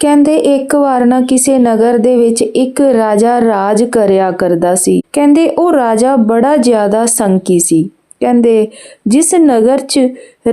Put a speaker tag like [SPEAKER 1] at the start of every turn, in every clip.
[SPEAKER 1] ਕਹਿੰਦੇ ਇੱਕ ਵਾਰ ਨਾ ਕਿਸੇ ਨਗਰ ਦੇ ਵਿੱਚ ਇੱਕ ਰਾਜਾ ਰਾਜ ਕਰਿਆ ਕਰਦਾ ਸੀ। ਕਹਿੰਦੇ ਉਹ ਰਾਜਾ ਬੜਾ ਜ਼ਿਆਦਾ ਸੰਕੀ ਸੀ। ਕਹਿੰਦੇ, ਜਿਸ ਨਗਰ 'ਚ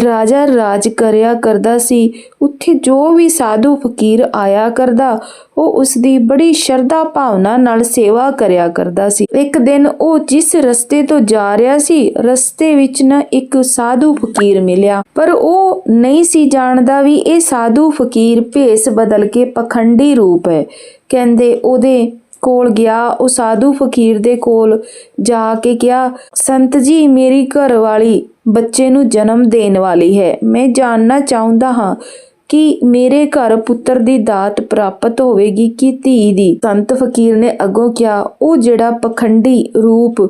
[SPEAKER 1] ਰਾਜਾ ਰਾਜ ਕਰਿਆ ਕਰਦਾ ਸੀ, ਉੱਥੇ ਜੋ ਵੀ ਸਾਧੂ ਫਕੀਰ ਆਇਆ ਕਰਦਾ, ਉਹ ਉਸ ਦੀ ਬੜੀ ਸ਼ਰਧਾ ਭਾਵਨਾ ਨਾਲ ਸੇਵਾ ਕਰਿਆ ਕਰਦਾ ਸੀ। ਇੱਕ ਦਿਨ ਉਹ ਜਿਸ ਰਸਤੇ ਤੋਂ ਜਾ ਰਿਹਾ ਸੀ, ਰਸਤੇ ਵਿੱਚ ਨਾ ਇੱਕ ਸਾਧੂ ਫਕੀਰ ਮਿਲਿਆ। ਪਰ ਉਹ ਨਹੀਂ ਸੀ ਜਾਣਦਾ ਵੀ ਇਹ ਸਾਧੂ ਫਕੀਰ ਭੇਸ ਬਦਲ ਕੇ ਪਖੰਡੀ ਰੂਪ ਹੈ। ਕਹਿੰਦੇ, ਉਹਦੇ ਕੋਲ ਗਿਆ, ਉਹ ਸਾਧੂ ਫਕੀਰ ਦੇ ਕੋਲ ਜਾ ਕੇ ਕਿਹਾ, ਸੰਤ ਜੀ, ਮੇਰੀ ਘਰ ਵਾਲੀ ਬੱਚੇ ਨੂੰ ਜਨਮ ਦੇਣ ਵਾਲੀ ਹੈ। ਮੈਂ ਜਾਣਨਾ ਚਾਹੁੰਦਾ ਹਾਂ ਕਿ ਮੇਰੇ ਘਰ ਪੁੱਤਰ ਦੀ ਦਾਤ ਪ੍ਰਾਪਤ ਹੋਵੇਗੀ ਕਿ ਧੀ ਦੀ। ਸੰਤ ਫਕੀਰ ਨੇ ਅੱਗੋਂ ਕਿਹਾ, ਉਹ ਜਿਹੜਾ ਪਖੰਡੀ ਰੂਪ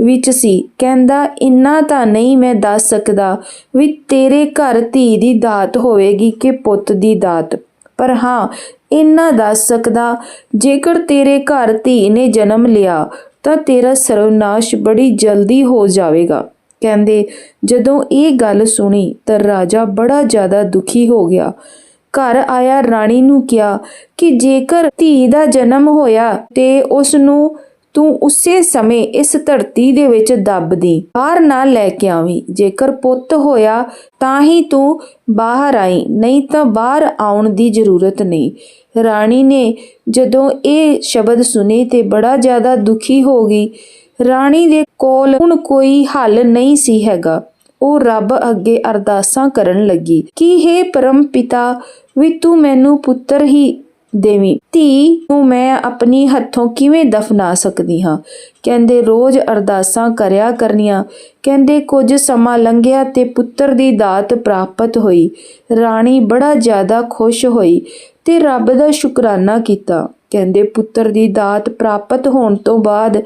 [SPEAKER 1] ਵਿੱਚ ਸੀ, ਕਹਿੰਦਾ, ਇੰਨਾ ਤਾਂ ਨਹੀਂ ਮੈਂ ਦੱਸ ਸਕਦਾ ਵੀ ਤੇਰੇ ਘਰ ਧੀ ਦੀ ਦਾਤ ਹੋਵੇਗੀ ਕਿ ਪੁੱਤ ਦੀ ਦਾਤ। ਪਰ ਹਾਂ ਇੰਨਾ ਦੱਸ ਸਕਦਾ, ਜੇਕਰ ਤੇਰੇ ਘਰ ਧੀ ਨੇ ਜਨਮ ਲਿਆ, ਤਾਂ ਤੇਰਾ ਸਰਵਨਾਸ਼ ਬੜੀ ਜਲਦੀ ਹੋ ਜਾਵੇਗਾ। ਕਹਿੰਦੇ, ਜਦੋਂ ਇਹ ਗੱਲ ਸੁਣੀ, ਤਾਂ ਰਾਜਾ ਬੜਾ ਜ਼ਿਆਦਾ ਦੁਖੀ ਹੋ ਗਿਆ। ਘਰ ਆਇਆ ਰਾਣੀ ਨੂੰ ਕਿਹਾ ਕਿ ਜੇਕਰ ਧੀ ਦਾ ਜਨਮ ਹੋਇਆ ਤੇ ਉਸ ਨੂੰ ਤੂੰ ਉਸੇ ਸਮੇਂ ਇਸ ਧਰਤੀ ਦੇ ਵਿੱਚ ਦੱਬ ਦੀ। ਬਾਹਰ ਨਾ ਲੈ ਕੇ ਆਵੀਂ। ਜੇਕਰ ਪੁੱਤ ਹੋਇਆ, ਤਾਂ ਹੀ ਤੂੰ ਬਾਹਰ ਆਈ। ਨਹੀਂ ਤਾਂ ਬਾਹਰ ਆਉਣ ਦੀ ਜ਼ਰੂਰਤ ਨਹੀਂ। ਰਾਣੀ ਨੇ ਜਦੋਂ ਇਹ ਸ਼ਬਦ ਸੁਨੇ ਤੇ ਬੜਾ ਜ਼ਿਆਦਾ ਦੁਖੀ ਹੋ ਗਈ। ਰਾਣੀ ਦੇ ਕੋਲ ਹੁਣ ਕੋਈ ਹੱਲ ਨਹੀਂ ਸੀ ਹੈਗਾ। ਉਹ ਰੱਬ ਅੱਗੇ ਅਰਦਾਸਾਂ ਕਰਨ ਲੱਗੀ। ਕਿ हे ਪਰਮ ਪਿਤਾ, ਵੀ ਤੂੰ ਮੈਨੂੰ ਪੁੱਤਰ ਹੀ ਦੇਵੀਂ। ਧੀ ਨੂੰ ਮੈਂ ਆਪਣੀ ਹੱਥੋਂ ਕਿਵੇਂ ਦਫਨਾ ਸਕਦੀ ਹਾਂ? ਕਹਿੰਦੇ, ਰੋਜ਼ ਅਰਦਾਸਾਂ ਕਰਿਆ ਕਰਨੀਆਂ। ਕਹਿੰਦੇ, ਕੁਝ ਸਮਾਂ ਲੰਘਿਆ ਤੇ ਪੁੱਤਰ ਦੀ ਦਾਤ ਪ੍ਰਾਪਤ ਹੋਈ। ਰਾਣੀ ਬੜਾ ਜ਼ਿਆਦਾ ਖੁਸ਼ ਹੋਈ ਤੇ ਰੱਬ ਦਾ ਸ਼ੁਕਰਾਨਾ ਕੀਤਾ। ਕਹਿੰਦੇ, ਪੁੱਤਰ ਦੀ ਦਾਤ ਪ੍ਰਾਪਤ ਹੋਣ ਤੋਂ ਬਾਅਦ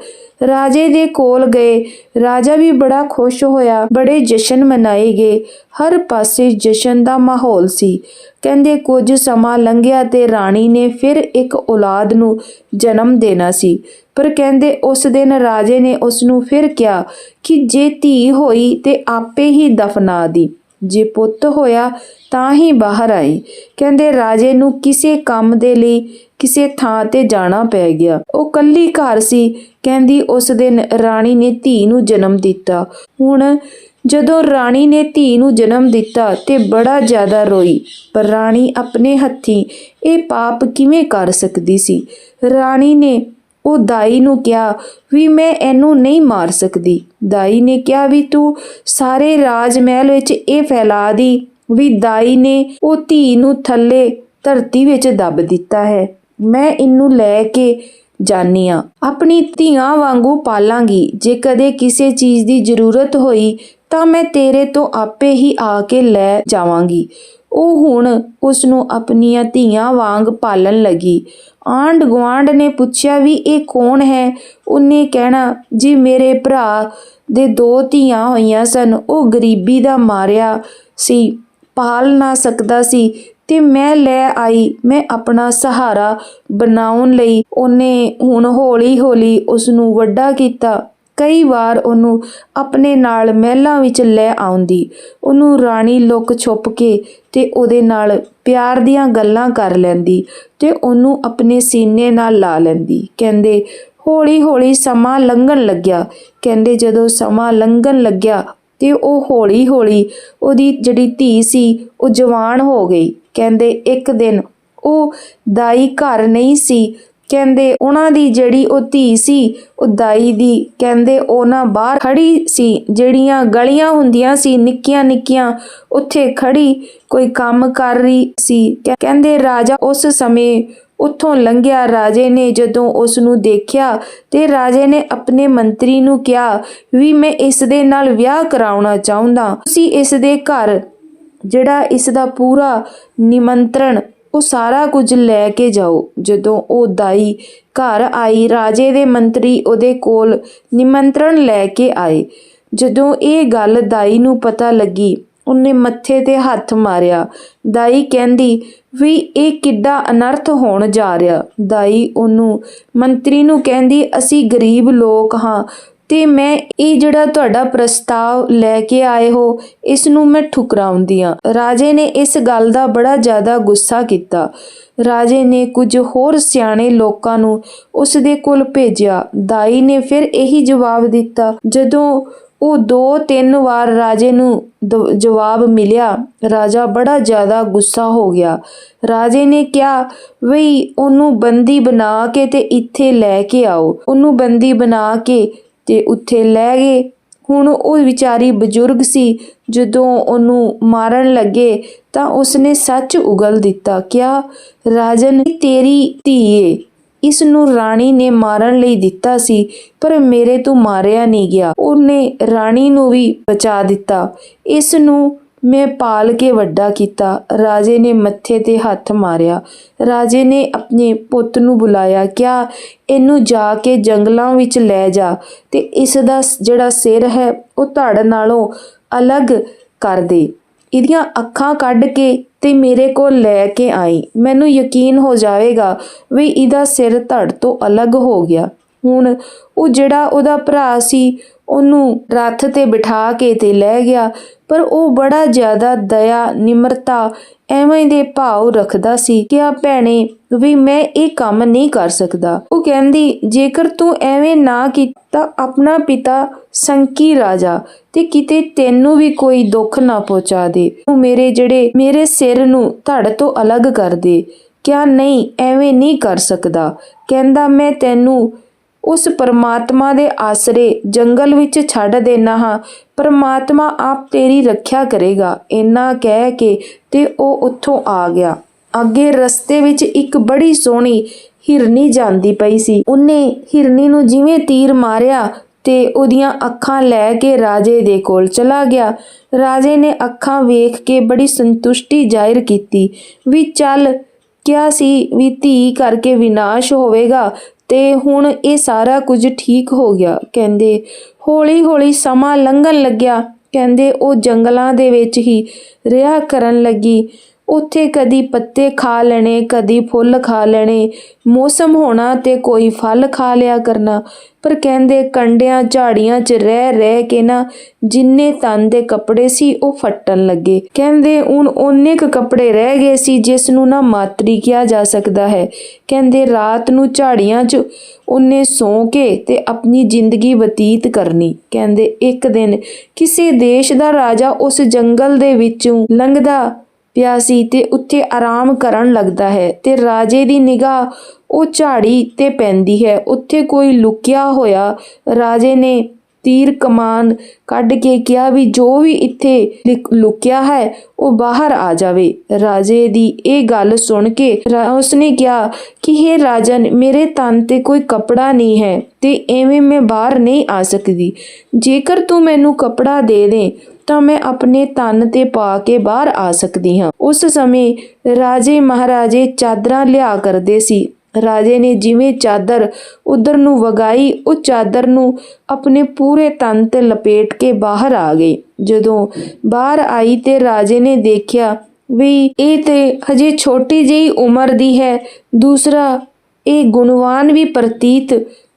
[SPEAKER 1] ਰਾਜੇ ਦੇ ਕੋਲ ਗਏ। ਰਾਜਾ ਵੀ ਬੜਾ ਖੁਸ਼ ਹੋਇਆ, ਬੜੇ ਜਸ਼ਨ ਮਨਾਏ ਗਏ। ਹਰ ਪਾਸੇ ਜਸ਼ਨ ਦਾ ਮਾਹੌਲ ਸੀ। ਕਹਿੰਦੇ, ਕੁਝ ਸਮਾਂ ਲੰਘਿਆ ਤੇ ਰਾਣੀ ਨੇ ਫਿਰ ਇੱਕ ਔਲਾਦ ਨੂੰ ਜਨਮ ਦੇਣਾ ਸੀ। ਪਰ ਕਹਿੰਦੇ, ਉਸ ਦਿਨ ਰਾਜੇ ਨੇ ਉਸ ਨੂੰ ਫਿਰ ਕਿਹਾ ਕਿ ਜੇ ਧੀ ਹੋਈ ਤੇ ਆਪੇ ਹੀ ਦਫਨਾ ਦੀ। ਜੇ ਪੁੱਤ ਹੋਇਆ ਤਾਂ ਹੀ ਬਾਹਰ ਆਈ। ਕਹਿੰਦੇ, ਰਾਜੇ ਨੂੰ ਕਿਸੇ ਕੰਮ ਦੇ ਲਈ ਕਿਸੇ ਥਾਂ ਤੇ ਜਾਣਾ ਪੈ ਗਿਆ। ਉਹ ਕੱਲੀ ਘਰ ਸੀ। ਕਹਿੰਦੀ, ਉਸ ਦਿਨ ਰਾਣੀ ਨੇ ਧੀ ਨੂੰ ਜਨਮ ਦਿੱਤਾ। ਹੁਣ ਜਦੋਂ ਰਾਣੀ ਨੇ ਧੀ ਨੂੰ ਜਨਮ ਦਿੱਤਾ ਤੇ ਬੜਾ ਜ਼ਿਆਦਾ ਰੋਈ। ਪਰ ਰਾਣੀ ਆਪਣੇ ਹੱਥੀਂ ਇਹ ਪਾਪ ਕਿਵੇਂ ਕਰ ਸਕਦੀ ਸੀ? ਰਾਣੀ ਨੇ ਉਹ ਦਾਈ ਨੂੰ ਕਿਹਾ, ਵੀ ਮੈਂ ਇਹਨੂੰ ਨਹੀਂ ਮਾਰ ਸਕਦੀ। ਦਾਈ ਨੇ ਕਿਹਾ, ਵੀ ਤੂੰ ਸਾਰੇ ਰਾਜ ਮਹਿਲ ਵਿੱਚ ਇਹ ਫੈਲਾ ਦੀ। ਵੀ ਦਾਈ ਨੇ ਉਹ ਧੀ ਨੂੰ ਥੱਲੇ ਧਰਤੀ ਵਿੱਚ ਦੱਬ ਦਿੱਤਾ ਹੈ। ਮੈਂ ਇਹਨੂੰ ਲੈ ਕੇ ਜਾਨੀ ਆ। ਆਪਣੀ ਧੀਆਂ ਵਾਂਗੂ ਪਾਲਾਂਗੀ। ਜੇ ਕਦੇ ਕਿਸੇ ਚੀਜ਼ ਦੀ ਜ਼ਰੂਰਤ ਹੋਈ, ਤਾਂ ਮੈਂ ਤੇਰੇ ਤੋਂ ਆਪੇ ਹੀ ਆ ਕੇ ਲੈ ਜਾਵਾਂਗੀ। ਉਹ ਹੁਣ ਉਸ ਨੂੰ ਆਪਣੀਆਂ ਧੀਆਂ ਵਾਂਗ ਪਾਲਣ ਲੱਗੀ। ਆਂਡ ਗੁਆਂਢ ਨੇ ਪੁੱਛਿਆ ਵੀ ਇਹ ਕੌਣ ਹੈ? ਉਹਨੇ ਕਹਿਣਾ, ਜੀ ਮੇਰੇ ਭਰਾ ਦੇ ਦੋ ਧੀਆਂ ਹੋਈਆਂ ਸਨ। ਉਹ ਗਰੀਬੀ ਦਾ ਮਾਰਿਆ ਸੀ। ਪਾਲ ਨਾ ਸਕਦਾ ਸੀ ਤੇ ਮੈਂ ਲੈ ਆਈ। ਮੈਂ ਆਪਣਾ ਸਹਾਰਾ ਬਣਾਉਣ ਲਈ ਉਹਨੇ ਹੁਣ ਹੌਲੀ-ਹੌਲੀ ਉਸ ਨੂੰ ਵੱਡਾ ਕੀਤਾ। ਕਈ ਵਾਰ ਉਹਨੂੰ ਆਪਣੇ ਨਾਲ ਮਹਿਲਾਂ ਵਿੱਚ ਲੈ ਆਉਂਦੀ। ਉਹਨੂੰ ਰਾਣੀ ਲੁੱਕ ਛੁਪ ਕੇ ਤੇ ਉਹਦੇ ਨਾਲ ਪਿਆਰ ਦੀਆਂ ਗੱਲਾਂ ਕਰ ਲੈਂਦੀ ਤੇ ਉਹਨੂੰ ਆਪਣੇ ਸੀਨੇ ਨਾਲ ਲਾ ਲੈਂਦੀ। ਕਹਿੰਦੇ ਹੌਲੀ-ਹੌਲੀ ਸਮਾਂ ਲੰਘਣ ਲੱਗਿਆ। ਕਹਿੰਦੇ, ਜਦੋਂ ਸਮਾਂ ਲੰਘਣ ਲੱਗਿਆ ਤੇ ਉਹ ਹੌਲੀ-ਹੌਲੀ ਉਹਦੀ ਜਿਹੜੀ ਧੀ ਸੀ, ਉਹ ਜਵਾਨ ਹੋ ਗਈ। ਕਹਿੰਦੇ ਇੱਕ ਦਿਨ ਉਹ ਦਾਈ ਘਰ ਨਹੀਂ ਸੀ। ਕਹਿੰਦੇ ਉਹਨਾਂ ਦੀ ਜਿਹੜੀ ਉਹ ਧੀ ਸੀ, ਉਹ ਦਾਈ ਦੀ। ਕਹਿੰਦੇ ਉਹਨਾਂ ਬਾਹਰ ਖੜੀ ਸੀ। ਜਿਹੜੀਆਂ ਗਲੀਆਂ ਹੁੰਦੀਆਂ ਸੀ ਨਿੱਕੀਆਂ ਨਿੱਕੀਆਂ ਉੱਥੇ ਖੜੀ ਕੋਈ ਕੰਮ ਕਰ ਰਹੀ ਸੀ। ਕਹਿੰਦੇ ਰਾਜਾ ਉਸ ਸਮੇਂ ਉੱਥੋਂ ਲੰਘਿਆ। ਰਾਜੇ ਨੇ ਜਦੋਂ ਉਸ ਨੂੰ ਦੇਖਿਆ ਤੇ ਰਾਜੇ ਨੇ ਆਪਣੇ ਮੰਤਰੀ ਨੂੰ ਕਿਹਾ, ਵੀ ਮੈਂ ਇਸ ਦੇ ਨਾਲ ਵਿਆਹ ਕਰਾਉਣਾ ਚਾਹੁੰਦਾ। ਤੁਸੀਂ ਇਸ ਦੇ ਘਰ, ਜਿਹੜਾ ਇਸ ਦਾ ਪੂਰਾ ਨਿਮੰਤਰਣ, ਉਹ ਸਾਰਾ ਕੁਝ ਲੈ ਕੇ ਜਾਓ। ਜਦੋਂ ਉਹ ਦਾਈ ਘਰ ਆਈ, ਰਾਜੇ ਦੇ ਮੰਤਰੀ ਉਹਦੇ ਕੋਲ ਨਿਮੰਤਰਣ ਲੈ ਕੇ ਆਏ। ਜਦੋਂ ਇਹ ਗੱਲ ਦਾਈ ਨੂੰ ਪਤਾ ਲੱਗੀ ਉਹਨੇ ਮੱਥੇ ਤੇ ਹੱਥ ਮਾਰਿਆ। ਦਾਈ ਕਹਿੰਦੀ, ਵੀ ਇਹ ਕਿੱਡਾ ਅਨਰਥ ਹੋਣ ਜਾ ਰਿਹਾ। ਦਾਈ ਉਹਨੂੰ, ਮੰਤਰੀ ਨੂੰ ਕਹਿੰਦੀ, ਅਸੀਂ ਗਰੀਬ ਲੋਕ ਹਾਂ ਤੇ ਮੈਂ ਇਹ ਜਿਹੜਾ ਤੁਹਾਡਾ ਪ੍ਰਸਤਾਵ ਲੈ ਕੇ ਆਏ ਹੋ, ਇਸ ਨੂੰ ਮੈਂ ਠੁਕਰਾਉਂਦੀ ਹਾਂ। ਰਾਜੇ ਨੇ ਇਸ ਗੱਲ ਦਾ ਬੜਾ ਜ਼ਿਆਦਾ ਗੁੱਸਾ ਕੀਤਾ। ਰਾਜੇ ਨੇ ਕੁਝ ਹੋਰ ਸਿਆਣੇ ਲੋਕਾਂ ਨੂੰ ਉਸ ਦੇ ਕੋਲ ਭੇਜਿਆ। ਦਾਈ ਨੇ ਫਿਰ ਇਹੀ ਜਵਾਬ ਦਿੱਤਾ, ਜਦੋਂ ਉਹ ਦੋ ਤਿੰਨ ਵਾਰ ਰਾਜੇ ਨੂੰ ਦ- ਜਵਾਬ ਮਿਲਿਆ। ਰਾਜਾ ਬੜਾ ਜ਼ਿਆਦਾ ਗੁੱਸਾ ਹੋ ਗਿਆ। ਰਾਜੇ ਨੇ ਕਿਹਾ ਵੀ ਉਹਨੂੰ ਬੰਦੀ ਬਣਾ ਕੇ ਤੇ ਇੱਥੇ ਲੈ ਕੇ ਆਓ। ਉਹਨੂੰ ਬੰਦੀ ਬਣਾ ਕੇ ਤੇ ਉੱਥੇ ਲੈ ਗਏ। ਹੁਣ ਉਹ ਵਿਚਾਰੀ ਬਜ਼ੁਰਗ ਸੀ। ਜਦੋਂ ਉਹਨੂੰ ਮਾਰਨ ਲੱਗੇ ਤਾਂ ਉਸਨੇ ਸੱਚ ਉਗਲ ਦਿੱਤਾ। ਕਿਹਾ, ਰਾਜਨ, ਤੇਰੀ ਧੀ ਏ ਇਸ ਨੂੰ ਰਾਣੀ ਨੇ ਮਾਰਨ ਲਈ ਦਿੱਤਾ ਸੀ, ਪਰ ਮੇਰੇ ਤੋਂ ਮਾਰਿਆ ਨਹੀਂ ਗਿਆ। ਉਹਨੇ ਰਾਣੀ ਨੂੰ ਵੀ ਬਚਾ ਦਿੱਤਾ। ਇਸ ਨੂੰ ਮੈਂ ਪਾਲ ਕੇ ਵੱਡਾ ਕੀਤਾ। ਰਾਜੇ ਨੇ ਮੱਥੇ ਤੇ ਹੱਥ ਮਾਰਿਆ। ਰਾਜੇ ਨੇ ਆਪਣੇ ਪੁੱਤ ਨੂੰ ਬੁਲਾਇਆ, ਕਿਹਾ, ਇਹਨੂੰ ਜਾ ਕੇ ਜੰਗਲਾਂ ਵਿੱਚ ਲੈ ਜਾ ਤੇ ਇਸ ਦਾ ਸ- ਜਿਹੜਾ ਸਿਰ ਹੈ, ਉਹ ਧੜ ਨਾਲੋਂ ਅਲੱਗ ਕਰ ਦੇ। ਇਹਦੀਆਂ ਅੱਖਾਂ ਕੱਢ ਕੇ ਤੇ ਮੇਰੇ ਕੋਲ ਲੈ ਕੇ ਆਈ। ਮੈਨੂੰ ਯਕੀਨ ਹੋ ਜਾਵੇਗਾ ਵੀ ਇਹਦਾ ਸਿਰ ਧੜ ਤੋਂ ਅਲੱਗ ਹੋ ਗਿਆ। ਹੁਣ ਉਹ ਜਿਹੜਾ ਉਹਦਾ ਭਰਾ ਸੀ, ਉਹਨੂੰ ਰੱਥ ਤੇ ਬਿਠਾ ਕੇ ਤੇ ਲੈ ਗਿਆ, ਪਰ ਉਹ ਬੜਾ ਜ਼ਿਆਦਾ ਦਇਆ, ਨਿਮਰਤਾ ਐਵੇਂ ਦੇ ਭਾਵ ਰੱਖਦਾ ਸੀ ਕਿ ਆ ਭੈਣੇ ਵੀ ਮੈਂ ਇਹ ਕੰਮ ਨਹੀਂ ਕਰ ਸਕਦਾ। ਉਹ ਕਹਿੰਦੀ, ਜੇਕਰ ਤੂੰ ਐਵੇਂ ਨਾ ਕੀਤਾ ਆਪਣਾ ਪਿਤਾ ਸੰਕੀ ਰਾਜਾ ਤੇ ਕਿਤੇ ਤੈਨੂੰ ਵੀ ਕੋਈ ਦੁੱਖ ਨਾ ਪਹੁੰਚਾ ਦੇ। ਤੂੰ ਮੇਰੇ ਜਿਹੜੇ ਮੇਰੇ ਸਿਰ ਨੂੰ ਧੜ ਤੋਂ ਅਲੱਗ ਕਰ ਦੇ। ਕਿਆ ਨਹੀਂ, ਐਵੇਂ ਨਹੀਂ ਕਰ ਸਕਦਾ। ਕਹਿੰਦਾ, ਮੈਂ ਤੈਨੂੰ ਉਸ ਪਰਮਾਤਮਾ ਦੇ ਆਸਰੇ ਜੰਗਲ ਵਿੱਚ ਛੱਡ ਦੇਣਾ ਹਾਂ। ਪਰਮਾਤਮਾ ਆਪ ਤੇਰੀ ਰੱਖਿਆ ਕਰੇਗਾ। ਇੰਨਾ ਕਹਿ ਕੇ ਤੇ ਉਹ ਉੱਥੋਂ ਆ ਗਿਆ। ਅੱਗੇ ਰਸਤੇ ਵਿੱਚ ਇੱਕ ਬੜੀ ਸੋਹਣੀ ਹਿਰਨੀ ਜਾਂਦੀ ਪਈ ਸੀ। ਉਹਨੇ ਹਿਰਨੀ ਨੂੰ ਜਿਵੇਂ ਤੀਰ ਮਾਰਿਆ ਤੇ ਉਹਦੀਆਂ ਅੱਖਾਂ ਲੈ ਕੇ ਰਾਜੇ ਦੇ ਕੋਲ ਚਲਾ ਗਿਆ। ਰਾਜੇ ਨੇ ਅੱਖਾਂ ਵੇਖ ਕੇ ਬੜੀ ਸੰਤੁਸ਼ਟੀ ਜ਼ਾਹਿਰ ਕੀਤੀ ਵੀ ਚੱਲ ਕਿਹਾ ਸੀ ਵੀ ਧੀ ਕਰਕੇ ਵਿਨਾਸ਼ ਹੋਵੇਗਾ ਤੇ ਹੁਣ ਇਹ ਸਾਰਾ ਕੁਝ ਠੀਕ ਹੋ ਗਿਆ। ਕਹਿੰਦੇ ਹੌਲੀ ਹੌਲੀ ਸਮਾਂ ਲੰਘਣ ਲੱਗਿਆ। ਕਹਿੰਦੇ, ਉਹ ਜੰਗਲਾਂ ਦੇ ਵਿੱਚ ਹੀ ਰਿਹਾ ਕਰਨ ਲੱਗੀ। ਉੱਥੇ ਕਦੀ ਪੱਤੇ ਖਾ ਲੈਣੇ, ਕਦੀ ਫੁੱਲ ਖਾ ਲੈਣੇ। ਮੌਸਮ ਹੋਣਾ ਤੇ ਕੋਈ ਫਲ ਖਾ ਲਿਆ ਕਰਨਾ। ਪਰ ਕਹਿੰਦੇ ਕੰਡਿਆਂ ਝਾੜੀਆਂ 'ਚ ਰਹਿ ਰਹਿ ਕੇ ਨਾ ਜਿੰਨੇ ਤਨ ਦੇ ਕੱਪੜੇ ਸੀ ਉਹ ਫੱਟਣ ਲੱਗੇ। ਕਹਿੰਦੇ ਹੁਣ ਓਨੇ ਕੁ ਕੱਪੜੇ ਰਹਿ ਗਏ ਸੀ ਜਿਸ ਨੂੰ ਨਾ ਮਾਤਰੀ ਕਿਹਾ ਜਾ ਸਕਦਾ ਹੈ। ਕਹਿੰਦੇ ਰਾਤ ਨੂੰ ਝਾੜੀਆਂ 'ਚ ਉਹਨੇ ਸੌਂ ਕੇ ਤੇ ਆਪਣੀ ਜ਼ਿੰਦਗੀ ਬਤੀਤ ਕਰਨੀ। ਕਹਿੰਦੇ ਇੱਕ ਦਿਨ ਕਿਸੇ ਦੇਸ਼ ਦਾ ਰਾਜਾ ਉਸ ਜੰਗਲ ਦੇ ਵਿੱਚੋਂ ਲੰਘਦਾ ਪਿਆ ਸੀ ਤੇ ਉੱਥੇ ਆਰਾਮ ਕਰਨ ਲੱਗਦਾ ਹੈ ਤੇ ਰਾਜੇ ਦੀ ਨਿਗਾਹ ਉਹ ਝਾੜੀ ਤੇ ਪੈਂਦੀ ਹੈ। ਉੱਥੇ ਕੋਈ ਲੁਕਿਆ ਹੋਇਆ ਰਾਜੇ ਨੇ ਤੀਰ ਕਮਾਨ ਕੱਢ ਕੇ ਕਿਹਾ ਵੀ ਜੋ ਵੀ ਇੱਥੇ ਲਿਕ- ਲੁਕਿਆ ਹੈ, ਉਹ ਬਾਹਰ ਆ ਜਾਵੇ। ਰਾਜੇ ਦੀ ਇਹ ਗੱਲ ਸੁਣ ਕੇ ਉਸਨੇ ਕਿਹਾ ਕਿ हे ਰਾਜਨ, ਮੇਰੇ ਤਨ ਤੇ ਕੋਈ ਕਪੜਾ ਨਹੀਂ ਹੈ ਤੇ ਐਵੇਂ ਮੈਂ ਬਾਹਰ ਨਹੀਂ ਆ ਸਕਦੀ। ਜੇਕਰ ਤੂੰ ਮੈਨੂੰ ਕਪੜਾ ਦੇ ਦੇ ਤਾਂ ਮੈਂ ਆਪਣੇ ਤਨ ਤੇ ਪਾ ਕੇ ਬਾਹਰ ਆ ਸਕਦੀ ਹਾਂ। ਉਸ ਸਮੇਂ ਰਾਜੇ ਮਹਾਰਾਜੇ ਚਾਦਰਾਂ ਲਿਆ ਕਰਦੇ ਸੀ। ਰਾਜੇ ਨੇ ਜਿਵੇਂ ਚਾਦਰ ਉਧਰ ਨੂੰ ਵਗਾਈ, ਉਹ ਚਾਦਰ ਨੂੰ ਆਪਣੇ ਪੂਰੇ ਤਨ ਤੇ ਲਪੇਟ ਕੇ ਬਾਹਰ ਆ ਗਈ। ਜਦੋਂ ਬਾਹਰ ਆਈ ਤੇ ਰਾਜੇ ਨੇ ਦੇਖਿਆ ਵੀ ਇਹ ਤੇ ਹਜੇ ਛੋਟੀ ਜਿਹੀ ਉਮਰ ਦੀ ਹੈ। ਦੂਸਰਾ, ਇਹ ਗੁਣਵਾਨ ਵੀ ਪ੍ਰਤੀਤ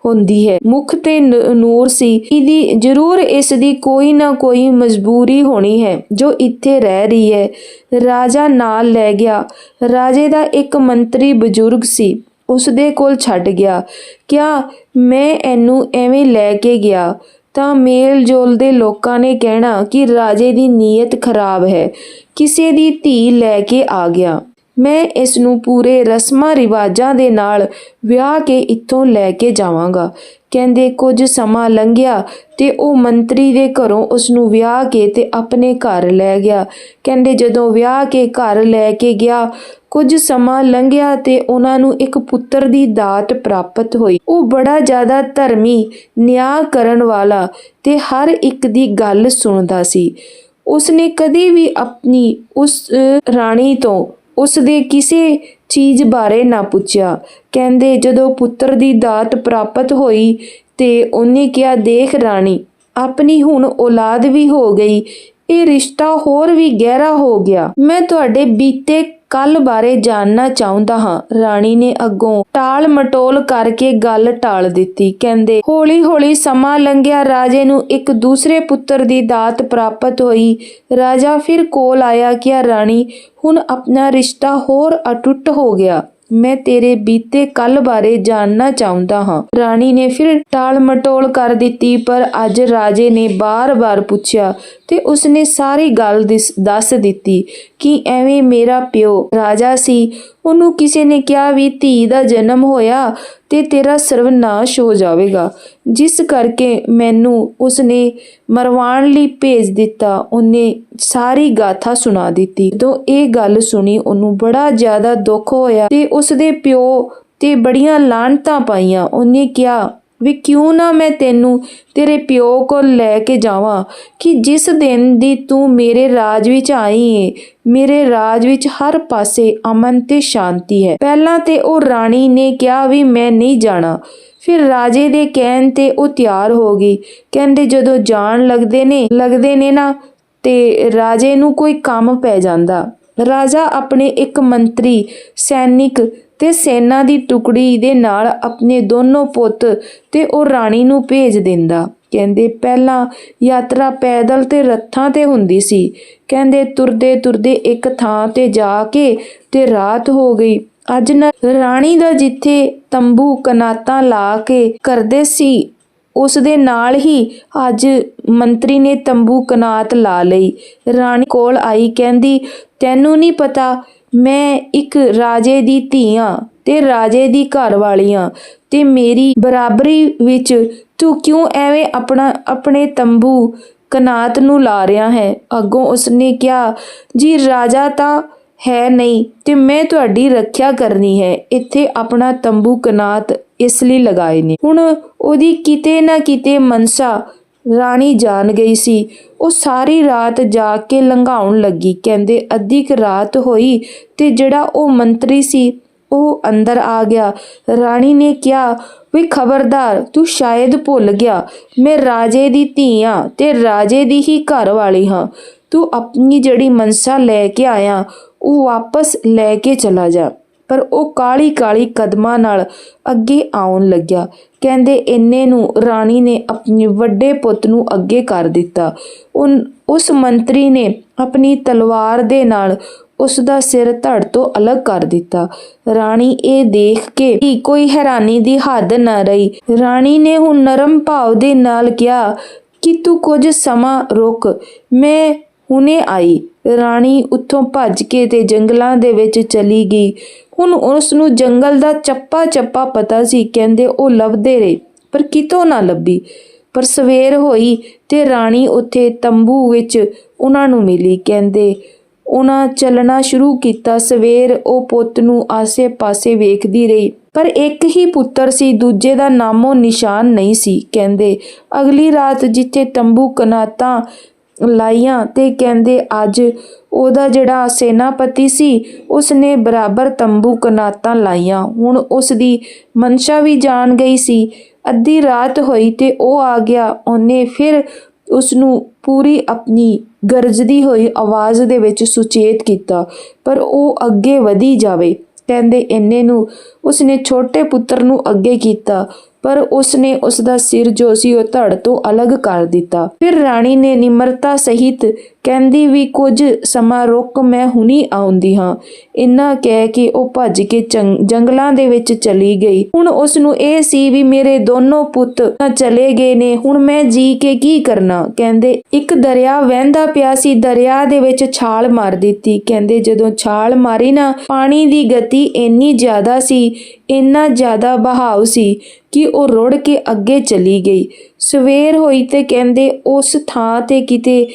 [SPEAKER 1] ਹੁੰਦੀ ਹੈ। ਮੁਖ ਤੇ ਨੂਰ ਸੀ। ਇਹਦੀ ਜ਼ਰੂਰ ਇਸ ਦੀ ਕੋਈ ਨਾ ਕੋਈ ਮਜਬੂਰੀ ਹੋਣੀ ਹੈ, ਜੋ ਇੱਥੇ ਰਹਿ ਰਹੀ ਹੈ। ਰਾਜਾ ਨਾਲ ਲੈ ਗਿਆ। ਰਾਜੇ ਦਾ ਇੱਕ ਮੰਤਰੀ ਬਜ਼ੁਰਗ ਸੀ। ਉਸ ਦੇ ਕੋਲ ਛੱਡ ਗਿਆ। ਕਿਆ ਮੈਂ ਇਹਨੂੰ ਐਵੇਂ ਲੈ ਕੇ ਗਿਆ? ਤਾਂ ਮੇਲ ਜੋਲ ਦੇ ਲੋਕਾਂ ਨੇ ਕਹਿਣਾ ਕਿ ਰਾਜੇ ਦੀ ਨੀਅਤ ਖਰਾਬ ਹੈ। ਕਿਸੇ ਦੀ ਧੀ ਲੈ ਕੇ ਆ ਗਿਆ। ਮੈਂ ਇਸ ਨੂੰ ਪੂਰੇ ਰਸਮਾਂ ਰਿਵਾਜਾਂ ਦੇ ਨਾਲ ਵਿਆਹ ਕੇ ਇੱਥੋਂ ਲੈ ਕੇ ਜਾਵਾਂਗਾ। ਕਹਿੰਦੇ, ਕੁਝ ਸਮਾਂ ਲੰਘਿਆ ਤੇ ਉਹ ਮੰਤਰੀ ਦੇ ਘਰੋਂ ਉਸ ਨੂੰ ਵਿਆਹ ਕੇ ਤੇ ਆਪਣੇ ਘਰ ਲੈ ਗਿਆ। ਕਹਿੰਦੇ, ਜਦੋਂ ਵਿਆਹ ਕੇ ਘਰ ਲੈ ਕੇ ਗਿਆ, ਕੁਝ ਸਮਾਂ ਲੰਘਿਆ ਤੇ ਉਹਨਾਂ ਨੂੰ ਇੱਕ ਪੁੱਤਰ ਦੀ ਦਾਤ ਪ੍ਰਾਪਤ ਹੋਈ। ਉਹ ਬੜਾ ਜ਼ਿਆਦਾ ਧਰਮੀ, ਨਿਆਂ ਕਰਨ ਵਾਲਾ ਤੇ ਹਰ ਇੱਕ ਦੀ ਗੱਲ ਸੁਣਦਾ ਸੀ। ਉਸਨੇ ਕਦੇ ਵੀ ਆਪਣੀ ਉਸ ਰਾਣੀ ਤੋਂ ਉਸ ਦੇ ਕਿਸੇ ਚੀਜ਼ ਬਾਰੇ ਨਾ ਪੁੱਛਿਆ। ਕਹਿੰਦੇ, ਜਦੋਂ ਪੁੱਤਰ ਦੀ ਦਾਤ ਪ੍ਰਾਪਤ ਹੋਈ ਤੇ ਉਹਨੇ ਕਿਹਾ, ਦੇਖ ਰਾਣੀ, ਆਪਣੀ ਹੁਣ ਔਲਾਦ ਵੀ ਹੋ ਗਈ, ਇਹ ਰਿਸ਼ਤਾ ਹੋਰ ਵੀ ਗਹਿਰਾ ਹੋ ਗਿਆ। ਮੈਂ ਤੁਹਾਡੇ ਬੀਤੇ ਕੱਲ ਬਾਰੇ ਜਾਣਨਾ ਚਾਹੁੰਦਾ ਹਾਂ। ਰਾਣੀ ਨੇ ਅੱਗੋਂ ਟਾਲ ਮਟੋਲ ਕਰਕੇ ਗੱਲ ਟਾਲ ਦਿੱਤੀ। ਕਹਿੰਦੇ ਹੌਲੀ ਹੌਲੀ ਸਮਾਂ ਲੰਘਿਆ, ਰਾਜੇ ਨੂੰ ਇੱਕ ਦੂਸਰੇ ਪੁੱਤਰ ਦੀ ਦਾਤ ਪ੍ਰਾਪਤ ਹੋਈ। ਰਾਜਾ ਫਿਰ ਕੋਲ ਆਇਆ ਕਿ ਰਾਣੀ, ਹੁਣ ਆਪਣਾ ਰਿਸ਼ਤਾ ਹੋਰ ਅਟੁੱਟ ਹੋ ਗਿਆ। ਮੈਂ ਤੇਰੇ ਬੀਤੇ ਕੱਲ ਬਾਰੇ ਜਾਣਨਾ ਚਾਹੁੰਦਾ ਹਾਂ। ਰਾਣੀ ਨੇ ਫਿਰ ਟਾਲ ਮਟੋਲ ਕਰ ਦਿੱਤੀ, ਪਰ ਅੱਜ ਰਾਜੇ ਨੇ ਬਾਰ-ਬਾਰ ਪੁੱਛਿਆ ਤੇ ਉਸਨੇ ਸਾਰੀ ਗੱਲ ਦਿਸ- ਦੱਸ ਦਿੱਤੀ ਕਿ ਐਵੇਂ ਮੇਰਾ ਪਿਓ ਰਾਜਾ ਸੀ। ਉਹਨੂੰ ਕਿਸੇ ਨੇ ਕਿਹਾ ਵੀ ਧੀ ਦਾ ਜਨਮ ਹੋਇਆ ਤੇ ਤੇਰਾ ਸਰਵਨਾਸ਼ ਹੋ ਜਾਵੇਗਾ। ਜਿਸ ਕਰਕੇ ਮੈਨੂੰ ਉਸਨੇ ਮਰਵਾਣ ਲਈ ਭੇਜ ਦਿੱਤਾ। ਉਹਨੇ ਸਾਰੀ ਗਾਥਾ ਸੁਣਾ ਦਿੱਤੀ। ਜਦੋਂ ਇਹ ਗੱਲ ਸੁਣੀ, ਉਹਨੂੰ ਬੜਾ ਜ਼ਿਆਦਾ ਦੁੱਖ ਹੋਇਆ ਤੇ ਉਸਦੇ ਪਿਓ ਤੇ ਬੜੀਆਂ ਲਾਹਣਤਾਂ ਪਾਈਆਂ। ਉਹਨੇ ਕਿਹਾ ਵੀ ਕਿਉਂ ਨਾ ਮੈਂ ਤੈਨੂੰ ਤੇਰੇ ਪਿਓ ਕੋਲ ਲੈ ਕੇ ਜਾਵਾਂ? ਕਿ ਜਿਸ ਦਿਨ ਦੀ ਤੂੰ ਮੇਰੇ ਰਾਜ ਵਿੱਚ ਆਈ ਏ, ਮੇਰੇ ਰਾਜ ਵਿੱਚ ਹਰ ਪਾਸੇ ਅਮਨ ਤੇ ਸ਼ਾਂਤੀ ਹੈ। ਪਹਿਲਾਂ ਤੇ ਉਹ ਰਾਣੀ ਨੇ ਕਿਹਾ ਵੀ ਮੈਂ ਨਹੀਂ ਜਾਣਾ। ਫਿਰ ਰਾਜੇ ਦੇ ਕਹਿਣ ਤੇ ਉਹ ਤਿਆਰ ਹੋ ਗਈ। ਕਹਿੰਦੇ ਜਦੋਂ ਜਾਣ ਲੱਗਦੇ ਨੇ ਲੱਗਦੇ ਨੇ ਨਾ, ਤੇ ਰਾਜੇ ਨੂੰ ਕੋਈ ਕੰਮ ਪੈ ਜਾਂਦਾ। ਰਾਜਾ ਆਪਣੇ ਇੱਕ ਮੰਤਰੀ, ਸੈਨਿਕ ਤੇ ਸੈਨਾ ਦੀ ਟੁਕੜੀ ਦੇ ਨਾਲ ਆਪਣੇ ਦੋਨੋਂ ਪੁੱਤ ਤੇ ਉਹ ਰਾਣੀ ਨੂੰ ਭੇਜ ਦਿੰਦਾ। ਕਹਿੰਦੇ, ਪਹਿਲਾਂ ਯਾਤਰਾ ਪੈਦਲ ਤੇ ਰੱਥਾਂ ਤੇ ਹੁੰਦੀ ਸੀ। ਕਹਿੰਦੇ, ਤੁਰਦੇ ਤੁਰਦੇ ਇੱਕ ਥਾਂ ਤੇ ਜਾ ਕੇ ਤੇ ਰਾਤ ਹੋ ਗਈ। ਅੱਜ ਨਾ ਰਾਣੀ ਦਾ ਜਿੱਥੇ ਤੰਬੂ ਕਨਾਤਾਂ ਲਾ ਕੇ ਕਰਦੇ ਸੀ, ਉਸ ਦੇ ਨਾਲ ਹੀ ਅੱਜ ਮੰਤਰੀ ਨੇ ਤੰਬੂ ਕਨਾਤ ਲਾ ਲਈ। ਰਾਣੀ ਕੋਲ ਆਈ, ਕਹਿੰਦੀ, ਤੈਨੂੰ ਨਹੀਂ ਪਤਾ ਮੈਂ ਇੱਕ ਰਾਜੇ ਦੀ ਧੀਆਂ ਤੇ ਰਾਜੇ ਦੀ ਘਰ ਵਾਲੀ ਆਂ ਤੇ ਮੇਰੀ ਬਰਾਬਰੀ ਵਿੱਚ ਤੂੰ ਕਿਉਂ ਐਵੇਂ ਆਪਣਾ, ਆਪਣੇ ਤੰਬੂ ਕਨਾਤ ਨੂੰ ਲਾ ਰਿਹਾ ਹੈ? ਅੱਗੋਂ ਉਸਨੇ ਕਿਹਾ, ਜੀ, ਰਾਜਾ ਤਾਂ ਹੈ ਨਹੀਂ ਤੇ ਮੈਂ ਤੁਹਾਡੀ ਰੱਖਿਆ ਕਰਨੀ ਹੈ। ਇੱਥੇ ਆਪਣਾ ਤੰਬੂ ਕਨਾਤ ਇਸ ਲਈ ਲਗਾਏ ਨੇ। ਹੁਣ ਉਹਦੀ ਕਿਤੇ ਨਾ ਕਿਤੇ ਮਨਸਾ ਰਾਣੀ ਜਾਣ ਗਈ ਸੀ। ਉਹ ਸਾਰੀ ਰਾਤ ਜਾ ਕੇ ਲੰਘਾਉਣ ਲੱਗੀ। ਕਹਿੰਦੇ ਅੱਧੀ ਕੁ ਰਾਤ ਹੋਈ ਤੇ ਜਿਹੜਾ ਉਹ ਮੰਤਰੀ ਸੀ, ਉਹ ਅੰਦਰ ਆ ਗਿਆ। ਰਾਣੀ ਨੇ ਕਿਹਾ, ਵੀ ਖਬਰਦਾਰ, ਤੂੰ ਸ਼ਾਇਦ ਭੁੱਲ ਗਿਆ। ਮੈਂ ਰਾਜੇ ਦੀ ਧੀ ਆਂ ਤੇ ਰਾਜੇ ਦੀ ਹੀ ਘਰ ਵਾਲੀ ਹਾਂ। ਤੂੰ ਆਪਣੀ ਜਿਹੜੀ ਮਨਸਾ ਲੈ ਕੇ ਆਇਆ, ਉਹ ਵਾਪਸ ਲੈ ਕੇ ਚਲਾ ਜਾ। ਪਰ ਉਹ ਕਾਲੀ ਕਾਲੀ ਕਦਮਾਂ ਨਾਲ ਅੱਗੇ ਆਉਣ ਲੱਗਿਆ। ਕਹਿੰਦੇ ਇੰਨੇ ਨੂੰ ਰਾਣੀ ਨੇ ਆਪਣੇ ਵੱਡੇ ਪੁੱਤ ਨੂੰ ਅੱਗੇ ਕਰ ਦਿੱਤਾ। ਉਨ- ਉਸ ਮੰਤਰੀ ਨੇ ਆਪਣੀ ਤਲਵਾਰ ਦੇ ਨਾਲ ਉਸ ਦਾ ਸਿਰ ਧੜ ਤੋਂ ਅਲੱਗ ਕਰ ਦਿੱਤਾ। ਰਾਣੀ ਇਹ ਦੇਖ ਕੇ ਕੋਈ ਹੈਰਾਨੀ ਦੀ ਹੱਦ ਨਾ ਰਹੀ। ਰਾਣੀ ਨੇ ਹੁਣ ਨਰਮ ਭਾਵ ਦੇ ਨਾਲ ਕਿਹਾ, ਕਿ ਤੂੰ ਕੁਝ ਸਮਾਂ ਰੁਕ, ਮੈਂ ਹੁਣੇ ਆਈ। ਰਾਣੀ ਉੱਥੋਂ ਭੱਜ ਕੇ ਤੇ ਜੰਗਲਾਂ ਦੇ ਵਿੱਚ ਚਲੀ ਗਈ। ਹੁਣ ਉਸ ਨੂੰ ਜੰਗਲ ਦਾ ਚੱਪਾ ਚੱਪਾ ਪਤਾ ਸੀ, ਕਹਿੰਦੇ ਉਹ ਲੱਭਦੇ ਰਹੇ, ਪਰ ਕਿਤੋਂ ਨਾ ਲੱਭੀ। ਪਰ ਸਵੇਰ ਹੋਈ ਤੇ ਰਾਣੀ ਉੱਥੇ ਤੰਬੂ ਵਿੱਚ ਉਹਨਾਂ ਨੂੰ ਮਿਲੀ, ਕਹਿੰਦੇ ਉਹਨਾਂ ਚੱਲਣਾ ਸ਼ੁਰੂ ਕੀਤਾ। ਸਵੇਰ ਉਹ ਪੁੱਤ ਨੂੰ ਆਸੇ-ਪਾਸੇ ਵੇਖਦੀ ਰਹੀ, ਪਰ ਇੱਕ ਹੀ ਪੁੱਤਰ ਸੀ, ਦੂਜੇ ਦਾ ਨਾਮੋ ਨਿਸ਼ਾਨ ਨਹੀਂ ਸੀ, ਕਹਿੰਦੇ ਅਗਲੀ ਰਾਤ ਜਿੱਥੇ ਤੰਬੂ ਕਨਾਤਾਂ ਲਾਈਆਂ ਤੇ ਕਹਿੰਦੇ ਅੱਜ ਉਹਦਾ ਜਿਹੜਾ ਸੈਨਾਪਤੀ ਸੀ, ਉਸਨੇ ਬਰਾਬਰ ਤੰਬੂ ਕਨਾਤਾਂ ਲਾਈਆਂ। ਹੁਣ ਉਸ ਦੀ ਮਨਸ਼ਾ ਵੀ ਜਾਣ ਗਈ ਸੀ। ਅੱਧੀ ਰਾਤ ਹੋਈ ਤੇ ਉਹ ਆ ਗਿਆ। ਉਹਨੇ ਫਿਰ ਉਸ ਨੂੰ ਪੂਰੀ ਆਪਣੀ ਗਰਜਦੀ ਹੋਈ ਆਵਾਜ਼ ਦੇ ਵਿੱਚ ਸੁਚੇਤ ਕੀਤਾ, ਪਰ ਉਹ ਅੱਗੇ ਵਧੀ ਜਾਵੇ। ਕਹਿੰਦੇ, ਇੰਨੇ ਨੂੰ ਉਸਨੇ ਛੋਟੇ ਪੁੱਤਰ ਨੂੰ ਅੱਗੇ ਕੀਤਾ। ਪਰ ਉਸਨੇ ਉਸ ਦਾ ਸਿਰ ਜੋ ਸੀ ਉਹ ਧੜ ਤੋਂ ਅਲੱਗ ਕਰ ਦਿੱਤਾ। ਫਿਰ ਰਾਣੀ ਨੇ ਨਿਮਰਤਾ ਸਹਿਤ ਕਹਿੰਦੀ ਵੀ, ਕੁਝ ਸਮਾਂ ਰੁਕ ਮੈਂ ਹੁਣੀ ਆਉਂਦੀ ਹਾਂ। ਇੰਨਾ ਕਹਿ ਕੇ ਉਹ ਭੱਜ ਕੇ ਜੰਗਲਾਂ ਦੇ ਵਿੱਚ ਚਲੀ ਗਈ। ਹੁਣ ਉਸ ਨੂੰ ਇਹ ਸੀ ਵੀ ਮੇਰੇ ਦੋਨੋਂ ਪੁੱਤ ਚਲੇ ਗਏ ਨੇ। ਹੁਣ ਮੈਂ ਜੀ ਕੇ ਕੀ ਕਰਨਾ? ਕਹਿੰਦੇ, ਇੱਕ ਦਰਿਆ ਵਹਿੰਦਾ ਪਿਆ ਸੀ, ਦਰਿਆ ਦੇ ਵਿੱਚ ਛਾਲ ਮਾਰ ਦਿੱਤੀ। ਕਹਿੰਦੇ, ਜਦੋਂ ਛਾਲ ਮਾਰੀ ਨਾ, ਪਾਣੀ ਦੀ ਗਤੀ ਇੰਨੀ ਜ਼ਿਆਦਾ ਸੀ, ਇੰਨਾ ਜ਼ਿਆਦਾ ਬਹਾਵ ਸੀ। ਕਿ ਉਹ ਰੁੜ ਕੇ ਅੱਗੇ ਚਲੀ ਗਈ। ਸਵੇਰ ਹੋਈ ਤੇ ਕਹਿੰਦੇ ਉਸ ਥਾਂ ਤੇ ਕਿਤੇ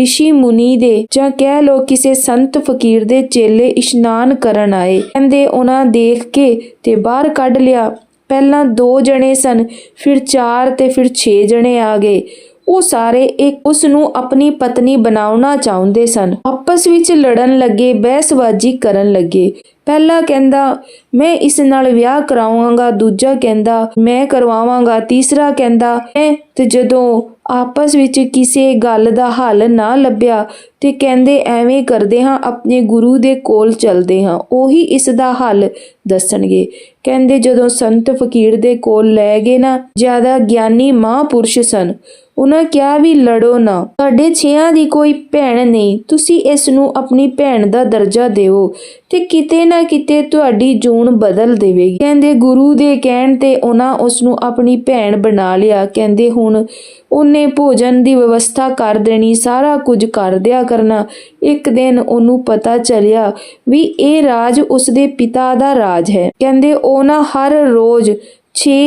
[SPEAKER 1] ઋષਿ ਮੁਨੀ ਦੇ ਜਾਂ ਕਹਿ ਲੋ ਕਿਸੇ ਸੰਤ ਫਕੀਰ ਦੇ ਚੇਲੇ ਇਸ਼ਨਾਨ ਕਰਨ ਆਏ। ਕਹਿੰਦੇ ਉਹਨਾਂ ਦੇਖ ਕੇ ਤੇ ਬਾਹਰ ਕੱਢ ਲਿਆ। ਪਹਿਲਾਂ ਦੋ ਜਣੇ ਸਨ, ਫਿਰ ਚਾਰ ਤੇ ਫਿਰ 6 ਜਣੇ ਆ ਗਏ। ਉਹ ਸਾਰੇ ਇੱਕ ਉਸ ਨੂੰ ਆਪਣੀ ਪਤਨੀ ਬਣਾਉਣਾ ਚਾਹੁੰਦੇ ਸਨ। ਆਪਸ ਵਿੱਚ ਲੜਨ ਲੱਗੇ, ਬਹਿਸਬਾਜ਼ੀ ਕਰਨ ਲੱਗੇ। ਪਹਿਲਾ ਕਹਿੰਦਾ, ਮੈਂ ਇਸ ਨਾਲ ਵਿਆਹ ਕਰਾਵਾਂਗਾ। ਦੂਜਾ ਕਹਿੰਦਾ, ਮੈਂ ਕਰਵਾਵਾਂਗਾ। ਤੀਸਰਾ ਕਹਿੰਦਾ, ਮੈਂ ਤੇ ਜਦੋਂ ਆਪਸ ਵਿੱਚ ਕਿਸੇ ਗੱਲ ਦਾ ਹੱਲ ਨਾ ਲੱਭਿਆ ਤੇ ਕਹਿੰਦੇ ਐਵੇਂ ਕਰਦੇ ਹਾਂ, ਆਪਣੇ ਗੁਰੂ ਦੇ ਕੋਲ ਚਲਦੇ ਹਾਂ, ਉਹੀ ਇਸ ਦਾ ਹੱਲ ਦੱਸਣਗੇ। ਕਹਿੰਦੇ ਜਦੋਂ ਸੰਤ ਫਕੀਰ ਦੇ ਕੋਲ ਲੈ ਗਏ ਨਾ, ਜ਼ਿਆਦਾ ਗਿਆਨੀ ਮਹਾਂਪੁਰਸ਼ ਸਨ। ਉਹਨਾਂ ਕਿਹਾ ਵੀ ਲੜੋ ਨਾ। ਤੁਹਾਡੇ ਛਿਆਂ ਦੀ ਕੋਈ ਭੈਣ ਨਹੀਂ। ਤੁਸੀਂ ਇਸ ਨੂੰ ਆਪਣੀ ਭੈਣ ਦਾ ਦਰਜਾ ਦਿਓ ਤੇ ਕਿਤੇ ਨਾ ਕਿਤੇ ਤੁਹਾਡੀ ਜੂਨ ਬਦਲ ਦੇਵੇਗੀ। ਕਹਿੰਦੇ ਗੁਰੂ ਦੇ ਕਹਿਣ ਤੇ ਉਹਨਾਂ ਉਸ ਨੂੰ ਆਪਣੀ ਭੈਣ ਬਣਾ ਲਿਆ। ਕਹਿੰਦੇ ਹੁਣ ਉਹਨੇ ਭੋਜਨ ਦੀ ਵਿਵਸਥਾ ਕਰ ਦੇਣੀ, ਸਾਰਾ ਕੁਝ ਕਰ ਦਿਆ ਕਰਨਾ। ਇੱਕ ਦਿਨ ਉਹਨੂੰ ਪਤਾ ਚੱਲਿਆ ਵੀ ਇਹ ਰਾਜ ਉਸਦੇ ਪਿਤਾ ਦਾ ਰਾਜ ਹੈ। ਕਹਿੰਦੇ ਉਹ ਨਾ ਹਰ ਰੋਜ਼ 6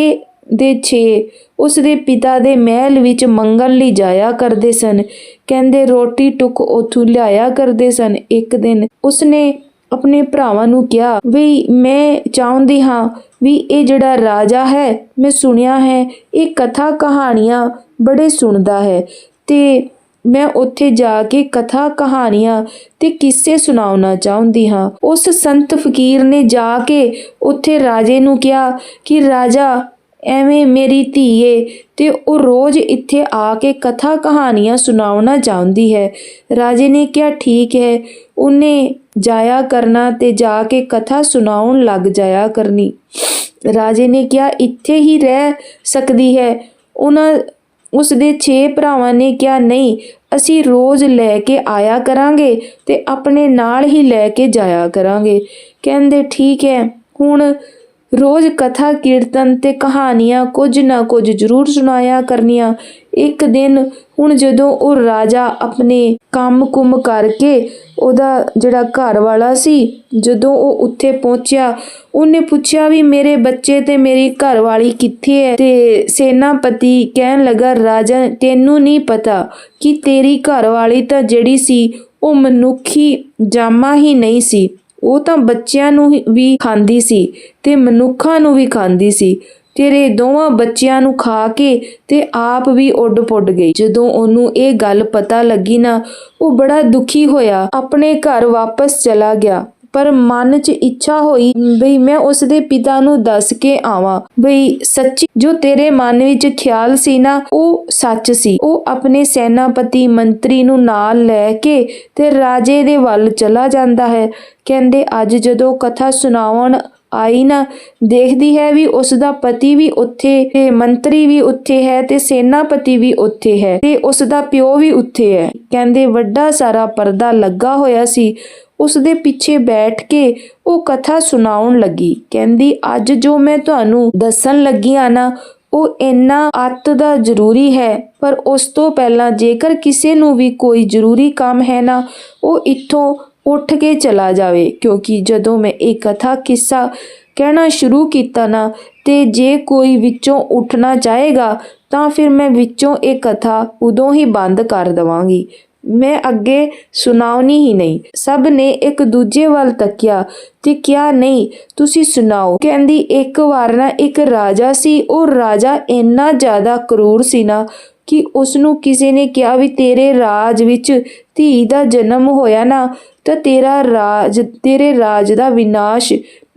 [SPEAKER 1] ਦੇ 6 ਉਸ ਦੇ ਪਿਤਾ ਦੇ ਮਹਿਲ ਵਿੱਚ ਮੰਗਣ ਲਈ ਜਾਇਆ ਕਰਦੇ ਸਨ। ਕਹਿੰਦੇ, ਰੋਟੀ ਟੁੱਕ ਉਥੋਂ ਲਿਆਇਆ ਕਰਦੇ ਸਨ। ਇੱਕ ਦਿਨ ਉਸਨੇ ਆਪਣੇ ਭਰਾਵਾਂ ਨੂੰ ਕਿਹਾ, ਵੀ ਮੈਂ ਚਾਹੁੰਦੀ ਹਾਂ ਵੀ ਇਹ ਜਿਹੜਾ ਰਾਜਾ ਹੈ, ਮੈਂ ਸੁਣਿਆ ਹੈ, ਇਹ ਕਥਾ ਕਹਾਣੀਆਂ ਬੜੇ ਸੁਣਦਾ ਹੈ ਤੇ ਮੈਂ ਉੱਥੇ ਜਾ ਕੇ ਕਥਾ ਕਹਾਣੀਆਂ ਤੇ ਕਿੱਸੇ ਸੁਣਾਉਣਾ ਚਾਹੁੰਦੀ ਹਾਂ। ਉਸ ਸੰਤ ਫਕੀਰ ਨੇ ਜਾ ਕੇ ਉੱਥੇ ਰਾਜੇ ਨੂੰ ਕਿਹਾ ਕਿ, ਰਾਜਾ ਐਵੇਂ ਮੇਰੀ ਧੀਏ, ਤੇ ਉਹ ਰੋਜ਼ ਇੱਥੇ ਆ ਕੇ ਕਥਾ ਕਹਾਣੀਆਂ ਸੁਣਾਉਣਾ ਚਾਹੁੰਦੀ ਹੈ। ਰਾਜੇ ਨੇ ਕਿਹਾ, ਠੀਕ ਹੈ, ਉਹਨੇ ਜਾਇਆ ਕਰਨਾ ਤੇ ਜਾ ਕੇ ਕਥਾ ਸੁਣਾਉਣ ਲੱਗ ਜਾਇਆ ਕਰਨੀ। ਰਾਜੇ ਨੇ ਕਿਹਾ, ਇੱਥੇ ਹੀ ਰਹਿ ਸਕਦੀ ਹੈ। ਉਹਨਾਂ, ਉਸ ਦੇ 6 ਭਰਾਵਾਂ ਨੇ ਕਿਹਾ, ਨਹੀਂ, ਅਸੀਂ ਰੋਜ਼ ਲੈ ਕੇ ਆਇਆ ਕਰਾਂਗੇ ਤੇ ਆਪਣੇ ਨਾਲ ਹੀ ਲੈ ਕੇ ਜਾਇਆ ਕਰਾਂਗੇ। ਕਹਿੰਦੇ, ਠੀਕ ਹੈ, ਹੁਣ ਰੋਜ਼ ਕਥਾ, ਕੀਰਤਨ ਤੇ ਕਹਾਣੀਆਂ ਕੁਝ ਨਾ ਕੁਝ ਜ਼ਰੂਰ ਸੁਣਾਇਆ ਕਰਨੀਆਂ। ਇੱਕ ਦਿਨ ਹੁਣ ਜਦੋਂ ਉਹ ਰਾਜਾ ਆਪਣੇ ਕੰਮ ਕੁਮ ਕਰਕੇ ਉਹਦਾ ਜਿਹੜਾ ਘਰ ਵਾਲਾ ਸੀ, ਜਦੋਂ ਉਹ ਉੱਥੇ ਪਹੁੰਚਿਆ, ਉਹਨੇ ਪੁੱਛਿਆ ਵੀ ਮੇਰੇ ਬੱਚੇ ਤੇ ਮੇਰੀ ਘਰ ਵਾਲੀ ਕਿੱਥੇ ਹੈ ਤੇ ਸੈਨਾਪਤੀ ਕਹਿਣ ਲੱਗਾ, ਰਾਜਾ, ਤੈਨੂੰ ਨਹੀਂ ਪਤਾ ਕਿ ਤੇਰੀ ਘਰ ਵਾਲੀ ਤਾਂ ਜਿਹੜੀ ਸੀ, ਉਹ ਮਨੁੱਖੀ ਜਾਮਾ ਹੀ ਨਹੀਂ ਸੀ। ਉਹ ਤਾਂ ਬੱਚਿਆਂ ਨੂੰ ਹੀ- ਵੀ ਖਾਂਦੀ ਸੀ ਤੇ ਮਨੁੱਖਾਂ ਨੂੰ ਵੀ ਖਾਂਦੀ ਸੀ। ਤੇਰੇ ਦੋਵਾਂ ਬੱਚਿਆਂ ਨੂੰ ਖਾ ਕੇ ਤੇ ਆਪ ਵੀ ਉੱਡ ਪੁੱਡ ਗਈ। ਜਦੋਂ ਉਹਨੂੰ ਇਹ ਗੱਲ ਪਤਾ ਲੱਗੀ ਨਾ, ਉਹ ਬੜਾ ਦੁਖੀ ਹੋਇਆ। ਆਪਣੇ ਘਰ ਵਾਪਸ ਚਲਾ ਗਿਆ। ਪਰ ਮਨ 'ਚ ਇੱਛਾ ਹੋਈ ਬਈ ਮੈਂ ਉਸ ਦੇ ਪਿਤਾ ਨੂੰ ਦੱਸ ਕੇ ਆਵਾਂ। ਬਈ ਸੱਚੀ ਜੋ ਤੇਰੇ ਮਨ ਵਿੱਚ ਖਿਆਲ ਸੀ ਨਾ, ਉਹ ਸੱਚ ਸੀ। ਉਹ ਆਪਣੇ ਸੈਨਾਪਤੀ ਮੰਤਰੀ ਨੂੰ ਨਾਲ ਲੈ ਕੇ ਤੇ ਰਾਜੇ ਦੇ ਵੱਲ ਚਲਾ ਜਾਂਦਾ ਹੈ। ਕਹਿੰਦੇ, ਅੱਜ ਜਦੋਂ ਕਥਾ ਸੁਣਾਉਣ ਆਈ ਨਾ, ਦੇਖਦੀ ਹੈ ਵੀ ਉਸ ਦਾ ਪਤੀ ਵੀ ਉੱਥੇ ਤੇ ਮੰਤਰੀ ਵੀ ਉੱਥੇ ਹੈ ਤੇ ਸੈਨਾਪਤੀ ਵੀ ਉੱਥੇ ਹੈ ਤੇ ਉਸ ਦਾ ਪਿਓ ਵੀ ਉੱਥੇ ਹੈ। ਕਹਿੰਦੇ, ਵੱਡਾ ਸਾਰਾ ਪਰਦਾ ਲੱਗਾ ਹੋਇਆ ਸੀ। ਉਸ ਦੇ ਪਿੱਛੇ ਬੈਠ ਕੇ ਉਹ ਕਥਾ ਸੁਣਾਉਣ ਲੱਗੀ। ਕਹਿੰਦੀ, ਅੱਜ ਜੋ ਮੈਂ ਤੁਹਾਨੂੰ ਦੱਸਣ ਲੱਗੀ ਆ ਨਾ, ਉਹ ਇੰਨਾ ਅੱਤ ਦਾ ਜ਼ਰੂਰੀ ਹੈ, ਪਰ ਉਸ ਤੋਂ ਪਹਿਲਾਂ ਜੇਕਰ ਕਿਸੇ ਨੂੰ ਵੀ ਕੋਈ ਜ਼ਰੂਰੀ ਕੰਮ ਹੈ ਨਾ, ਉਹ ਇੱਥੋਂ ਉੱਠ ਕੇ ਚਲਾ ਜਾਵੇ। ਕਿਉਂਕਿ ਜਦੋਂ ਮੈਂ ਇਹ ਕਥਾ ਕਿੱਸਾ ਕਹਿਣਾ ਸ਼ੁਰੂ ਕੀਤਾ ਨਾ, ਤੇ ਜੇ ਕੋਈ ਵਿੱਚੋਂ ਉੱਠਣਾ ਚਾਹੇਗਾ, ਤਾਂ ਫਿਰ ਮੈਂ ਵਿੱਚੋਂ ਇਹ ਕਥਾ ਉਦੋਂ ਹੀ ਬੰਦ ਕਰ ਦਵਾਂਗੀ। ਮੈਂ ਅੱਗੇ ਸੁਣਾਉਣੀ ਹੀ ਨਹੀਂ। ਸਭ ਨੇ ਇੱਕ ਦੂਜੇ ਵੱਲ ਤੱਕਿਆ ਤੇ ਕਿਹਾ, ਨਹੀਂ, ਤੁਸੀਂ ਸੁਣਾਓ। ਕਹਿੰਦੀ, ਇੱਕ ਵਾਰ ਨਾ ਇੱਕ ਰਾਜਾ ਸੀ, ਉਹ ਰਾਜਾ ਇੰਨਾ ਜ਼ਿਆਦਾ ਕਰੂਰ ਸੀ ਨਾ ਕਿ ਉਸ ਨੂੰ ਕਿਸੇ ਨੇ ਕਿਹਾ ਵੀ ਤੇਰੇ ਰਾਜ ਵਿੱਚ ਧੀ ਦਾ ਜਨਮ ਹੋਇਆ ਨਾ, ਤਾਂ ਤੇਰਾ ਰਾਜ, ਤੇਰੇ ਰਾਜ ਦਾ ਵਿਨਾਸ਼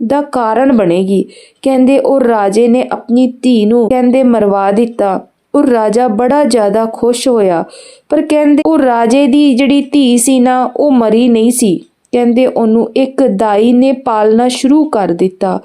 [SPEAKER 1] ਦਾ ਕਾਰਨ ਬਣੇਗੀ। ਕਹਿੰਦੇ, ਉਹ ਰਾਜੇ ਨੇ ਆਪਣੀ ਧੀ ਨੂੰ ਕਹਿੰਦੇ ਮਰਵਾ ਦਿੱਤਾ। ਉਹ ਰਾਜਾ ਬੜਾ ਜ਼ਿਆਦਾ ਖੁਸ਼ ਹੋਇਆ। ਪਰ ਕਹਿੰਦੇ ਉਹ ਰਾਜੇ ਦੀ ਜਿਹੜੀ ਧੀ ਸੀ ਨਾ, ਉਹ ਮਰੀ ਨਹੀਂ ਸੀ। ਕਹਿੰਦੇ ਉਹਨੂੰ ਇੱਕ ਦਾਈ ਨੇ ਪਾਲਣਾ ਸ਼ੁਰੂ ਕਰ ਦਿੱਤਾ।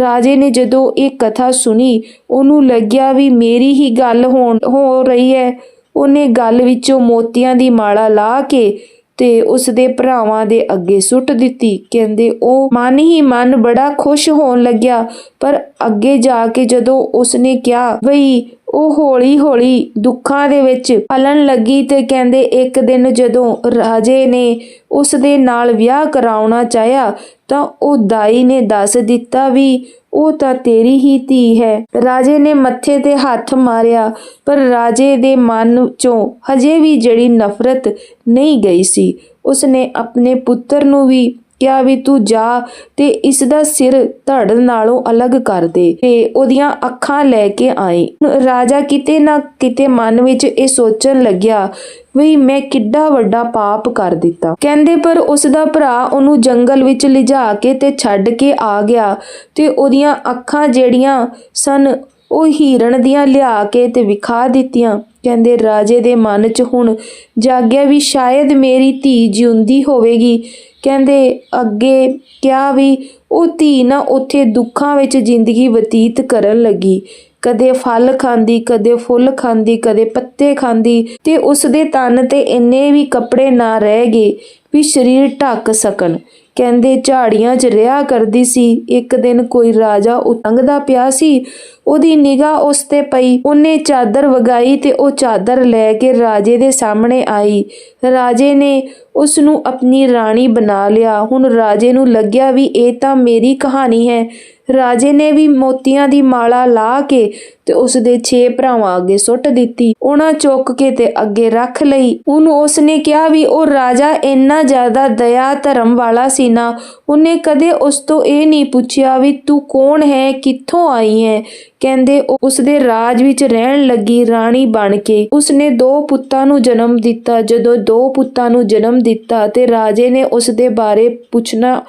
[SPEAKER 1] ਰਾਜੇ ਨੇ ਜਦੋਂ ਇਹ ਕਥਾ ਸੁਣੀ, ਉਹਨੂੰ ਲੱਗਿਆ ਵੀ ਮੇਰੀ ਹੀ ਗੱਲ ਹੋਣ, ਹੋ ਰਹੀ ਹੈ। ਉਹਨੇ ਗੱਲ ਵਿੱਚੋਂ ਮੋਤੀਆਂ ਦੀ ਮਾਲਾ ਲਾ ਕੇ ਤੇ ਉਸ ਦੇ ਭਰਾਵਾਂ ਦੇ ਅੱਗੇ ਸੁੱਟ ਦਿੱਤੀ। ਕਹਿੰਦੇ ਉਹ ਮਨ ਹੀ ਮਨ ਬੜਾ ਖੁਸ਼ ਹੋਣ ਲੱਗਿਆ, ਪਰ ਅੱਗੇ ਜਾ ਕੇ ਜਦੋਂ ਉਸਨੇ ਕਿਹਾ, ਬਈ ਉਹ ਹੌਲੀ ਹੌਲੀ ਦੁੱਖਾਂ ਦੇ ਵਿੱਚ ਪਲਣ ਲੱਗੀ ਤੇ ਕਹਿੰਦੇ ਇੱਕ ਦਿਨ ਜਦੋਂ ਰਾਜੇ ਨੇ ਉਸ ਦੇ ਨਾਲ ਵਿਆਹ ਕਰਾਉਣਾ ਚਾਹਿਆ ਤਾਂ ਉਹ ਦਾਈ ਨੇ ਦੱਸ ਦਿੱਤਾ ਵੀ ਉਹ ਤਾਂ ਤੇਰੀ ਹੀ ਧੀ ਹੈ। ਰਾਜੇ ਨੇ ਮੱਥੇ ਤੇ ਹੱਥ ਮਾਰਿਆ, ਪਰ ਰਾਜੇ ਦੇ ਮਨ ਚੋਂ ਹਜੇ ਵੀ ਜਿਹੜੀ ਨਫ਼ਰਤ ਨਹੀਂ ਗਈ ਸੀ। ਉਸਨੇ ਆਪਣੇ ਪੁੱਤਰ ਨੂੰ ਵੀ ਕਿਹਾ ਵੀ ਤੂੰ ਜਾ ਤੇ ਇਸ ਦਾ ਸਿਰ ਧੜ ਨਾਲੋਂ ਅਲੱਗ ਕਰ ਦੇ। ਤੇ ਉਹਦੀਆਂ ਅੱਖਾਂ ਲੈ ਕੇ ਆਏ ਰਾਜਾ ਕਿਤੇ ਨਾ ਕਿਤੇ ਮਨ ਵਿੱਚ ਇਹ ਸੋਚਣ ਲੱਗਿਆ ਵੀ ਮੈਂ ਕਿੱਡਾ ਵੱਡਾ ਪਾਪ ਕਰ ਦਿੱਤਾ। ਕਹਿੰਦੇ ਪਰ ਉਸ ਦਾ ਭਰਾ ਉਹਨੂੰ ਜੰਗਲ ਵਿੱਚ ਲਿਜਾ ਕੇ ਤੇ ਛੱਡ ਕੇ ਆ ਗਿਆ ਤੇ ਉਹਦੀਆਂ ਅੱਖਾਂ ਜਿਹੜੀਆਂ ਸਨ ਉਹ ਹੀਰਨ ਦੀਆਂ ਲਿਆ ਕੇ ਤੇ ਵਿਖਾ ਦਿੱਤੀਆਂ। ਕਹਿੰਦੇ ਰਾਜੇ ਦੇ ਮਨ 'ਚ ਹੁਣ ਜਾਗਿਆ ਵੀ ਸ਼ਾਇਦ ਮੇਰੀ ਧੀ ਜਿਉਂਦੀ ਹੋਵੇਗੀ। ਕਹਿੰਦੇ, ਅੱਗੇ ਕਿਹਾ ਵੀ, ਉਹ ਧੀ ਨਾ ਉੱਥੇ ਦੁੱਖਾਂ ਵਿੱਚ ਜ਼ਿੰਦਗੀ ਬਤੀਤ ਕਰਨ ਲੱਗੀ। ਕਦੇ ਫਲ ਖਾਂਦੀ, ਕਦੇ ਫੁੱਲ ਖਾਂਦੀ, ਕਦੇ ਪੱਤੇ ਖਾਂਦੀ ਤੇ ਉਸ ਦੇ ਤਨ ਤੇ ਇੰਨੇ ਵੀ ਕੱਪੜੇ ਨਾ ਰਹਿ ਗਏ ਵੀ ਸਰੀਰ ਢੱਕ ਸਕਣ। ਕਹਿੰਦੇ ਝਾੜੀਆਂ 'ਚ ਰਿਹਾ ਕਰਦੀ ਸੀ। ਇੱਕ ਦਿਨ ਕੋਈ ਰਾਜਾ ਉਤੰਗਦਾ ਪਿਆ ਸੀ। ਉਹਦੀ ਨਿਗਾਹ ਉਸ ਤੇ ਪਈ। ਉਹਨੇ ਚਾਦਰ ਵਗਾਈ ਤੇ ਉਹ ਚਾਦਰ ਲੈ ਕੇ ਰਾਜੇ ਦੇ ਸਾਹਮਣੇ ਆਈ। ਰਾਜੇ ਨੇ ਉਸ ਨੂੰ ਆਪਣੀ ਰਾਣੀ ਬਣਾ ਲਿਆ। ਹੁਣ ਰਾਜੇ ਨੂੰ ਲੱਗਿਆ ਵੀ ਇਹ ਤਾਂ ਮੇਰੀ ਕਹਾਣੀ ਹੈ। ਰਾਜੇ ਨੇ ਵੀ ਮੋਤੀਆਂ ਦੀ ਮਾਲਾ ਲਾ ਕੇ ਤੇ ਉਸ ਦੇ 6 ਭਰਾਵਾਂ ਅੱਗੇ ਸੁੱਟ ਦਿੱਤੀ। ਉਹਨਾਂ ਚੁੱਕ ਕੇ ਤੇ ਅੱਗੇ ਰੱਖ ਲਈ। ਉਹਨੂੰ ਉਸਨੇ ਕਿਹਾ ਵੀ ਉਹ ਰਾਜਾ ਇੰਨਾ ਜ਼ਿਆਦਾ ਦਇਆ ਧਰਮ ਵਾਲਾ ਸੀ ਨਾ, ਉਹਨੇ ਕਦੇ ਉਸ ਤੋਂ ਇਹ ਨਹੀਂ ਪੁੱਛਿਆ ਵੀ ਤੂੰ ਕੌਣ ਹੈ, ਕਿੱਥੋਂ ਆਈ ਹੈ? ਕਹਿੰਦੇ ਉਹ ਉਸ ਦੇ ਰਾਜ ਵਿੱਚ ਰਹਿਣ ਲੱਗੀ ਰਾਣੀ ਬਣ ਕੇ। ਉਸਨੇ ਦੋ ਪੁੱਤਾਂ ਨੂੰ ਜਨਮ ਦਿੱਤਾ। ਜਦੋਂ ਦੋ ਪੁੱਤਾਂ ਨੂੰ ਜਨਮ ਦਿੱਤਾ ਤੇ ਰਾਜੇ ਨੇ ਉਸ ਦੇ ਬਾਰੇ ਪੁੱਛਣਾ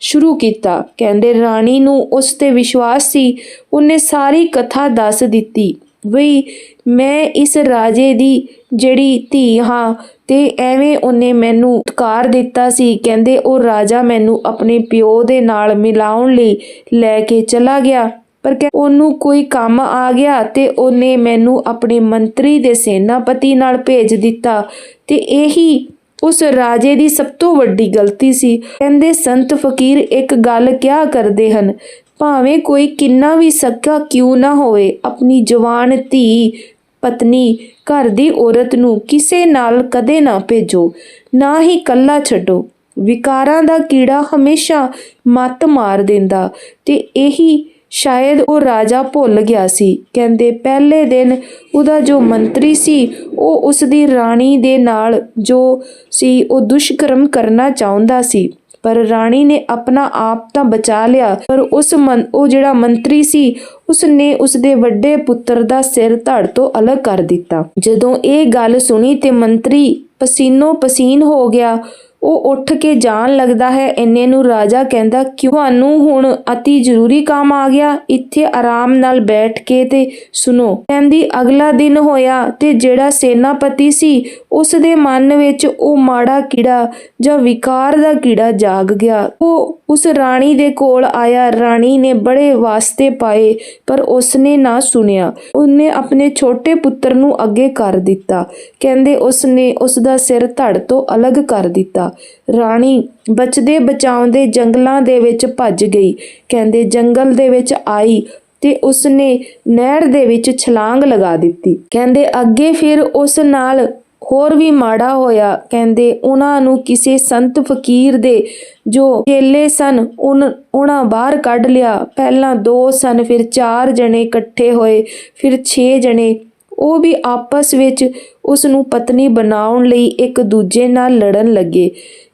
[SPEAKER 1] ਸ਼ੁਰੂ ਕੀਤਾ। ਕਹਿੰਦੇ, ਰਾਣੀ ਨੂੰ ਉਸ ਤੇ ਵਿਸ਼ਵਾਸ ਸੀ। ਉਹਨੇ ਸਾਰੀ ਕਥਾ ਦੱਸ ਦਿੱਤੀ। ਵੀ ਮੈਂ ਇਸ ਰਾਜੇ ਦੀ ਜਿਹੜੀ ਧੀ ਹਾਂ ਤੇ ਐਵੇਂ ਉਹਨੇ ਮੈਨੂੰ ਉਤਕਾਰ ਦਿੱਤਾ ਸੀ। ਕਹਿੰਦੇ, ਉਹ ਰਾਜਾ ਮੈਨੂੰ ਆਪਣੇ ਪਿਓ ਦੇ ਨਾਲ ਮਿਲਾਉਣ ਲਈ ਲੈ ਕੇ ਚਲਾ ਗਿਆ। ਪਰ ਕਿ ਉਹਨੂੰ ਕੋਈ ਕੰਮ ਆ ਗਿਆ ਤੇ ਉਹਨੇ ਮੈਨੂੰ ਆਪਣੇ ਮੰਤਰੀ ਦੇ ਸੈਨਾਪਤੀ ਨਾਲ ਭੇਜ ਦਿੱਤਾ। ਤੇ ਇਹੀ ਉਸ ਰਾਜੇ ਦੀ ਸਭ ਤੋਂ ਵੱਡੀ ਗਲਤੀ ਸੀ। ਕਹਿੰਦੇ, ਸੰਤ ਫਕੀਰ ਇੱਕ ਗੱਲ ਕਿਆ ਕਰਦੇ ਹਨ? ਭਾਵੇਂ ਕੋਈ ਕਿੰਨਾ ਵੀ ਸੱਕਾ ਕਿਉਂ ਨਾ ਹੋਵੇ, ਆਪਣੀ ਜਵਾਨ ਧੀ, ਪਤਨੀ, ਘਰ ਦੀ ਔਰਤ ਨੂੰ ਕਿਸੇ ਨਾਲ ਕਦੇ ਨਾ ਭੇਜੋ, ਨਾ ਹੀ ਕੱਲਾ ਛੱਡੋ। ਵਿਕਾਰਾਂ ਦਾ ਕੀੜਾ ਹਮੇਸ਼ਾ ਮੱਤ ਮਾਰ ਦਿੰਦਾ ਤੇ ਇਹੀ ਸ਼ਾਇਦ ਉਹ ਰਾਜਾ ਭੁੱਲ ਗਿਆ ਸੀ। ਕਹਿੰਦੇ ਪਹਿਲੇ ਦਿਨ ਉਹਦਾ ਜੋ ਮੰਤਰੀ ਸੀ, ਉਹ ਉਸ ਦੀ ਰਾਣੀ ਦੇ ਨਾਲ ਜੋ ਸੀ, ਉਹ ਦੁਸ਼ਕਰਮ ਕਰਨਾ ਚਾਹੁੰਦਾ ਸੀ। ਪਰ ਰਾਣੀ ਨੇ ਆਪਣਾ ਆਪ ਤਾਂ ਬਚਾ ਲਿਆ, ਪਰ ਉਸ ਮੰ- ਉਹ ਜਿਹੜਾ ਮੰਤਰੀ ਸੀ ਉਸ ਨੇ ਉਸ ਦੇ ਵੱਡੇ ਪੁੱਤਰ ਦਾ ਸਿਰ ਧੜ ਤੋਂ ਅਲੱਗ ਕਰ ਦਿੱਤਾ। ਜਦੋਂ ਇਹ ਗੱਲ ਸੁਣੀ ਤੇ ਮੰਤਰੀ ਪਸੀਨੋ ਪਸੀਨ ਹੋ ਗਿਆ ਉਹ ਉੱਠ ਕੇ ਜਾਣ ਲੱਗਦਾ ਹੈ। ਇੰਨੇ ਨੂੰ ਰਾਜਾ ਕਹਿੰਦਾ, ਕਿਉਂ ਤੁਹਾਨੂੰ ਹੁਣ ਅਤੀ ਜ਼ਰੂਰੀ ਕੰਮ ਆ ਗਿਆ। ਇੱਥੇ ਆਰਾਮ ਨਾਲ ਬੈਠ ਕੇ ਤੇ ਸੁਣੋ। ਕਹਿੰਦੀ, ਅਗਲਾ ਦਿਨ ਹੋਇਆ ਤੇ ਜਿਹੜਾ ਸੈਨਾਪਤੀ ਸੀ, ਉਸ ਦੇ ਮਨ ਵਿੱਚ ਉਹ ਮਾੜਾ ਕੀੜਾ ਜਾਂ ਵਿਕਾਰ ਦਾ ਕੀੜਾ ਜਾਗ ਗਿਆ। ਉਹ ਉਸ ਰਾਣੀ ਦੇ ਕੋਲ ਆਇਆ। ਰਾਣੀ ਨੇ ਬੜੇ ਵਾਸਤੇ ਪਾਏ, ਪਰ ਉਸਨੇ ਨਾ ਸੁਣਿਆ। ਉਹਨੇ ਆਪਣੇ ਛੋਟੇ ਪੁੱਤਰ ਨੂੰ ਅੱਗੇ ਕਰ ਦਿੱਤਾ। ਕਹਿੰਦੇ, ਉਸਨੇ ਉਸ ਦਾ ਸਿਰ ਧੜ ਤੋਂ ਅਲੱਗ ਕਰ ਦਿੱਤਾ। ਰਾਣੀ ਬਚਦੇ ਬਚਾਉਂਦੇ ਜੰਗਲਾਂ ਦੇ ਵਿੱਚ ਭੱਜ ਗਈ। ਕਹਿੰਦੇ, ਜੰਗਲ ਦੇ ਵਿੱਚ ਆਈ ਤੇ ਉਸਨੇ ਨਹਿਰ ਦੇ ਵਿੱਚ ਛਲਾਂਗ ਲਗਾ ਦਿੱਤੀ। ਕਹਿੰਦੇ, ਅੱਗੇ ਫਿਰ ਉਸ ਨਾਲ ਹੋਰ ਵੀ ਮਾੜਾ ਹੋਇਆ। ਕਹਿੰਦੇ, ਉਹਨਾਂ ਨੂੰ ਕਿਸੇ ਸੰਤ ਫਕੀਰ ਦੇ ਜੋ ਚੇਲੇ ਸਨ, ਉਨ- ਉਹਨਾਂ ਬਾਹਰ ਕੱਢ ਲਿਆ। ਪਹਿਲਾਂ ਦੋ ਸਨ, ਫਿਰ ਚਾਰ ਜਣੇ ਇਕੱਠੇ ਹੋਏ, ਫਿਰ 6 ਜਣੇ ਉਹ ਵੀ ਆਪਸ ਵਿੱਚ ਉਸ ਨੂੰ ਪਤਨੀ ਬਣਾਉਣ ਲਈ ਇੱਕ ਦੂਜੇ ਨਾਲ ਲੜਨ ਲੱਗੇ।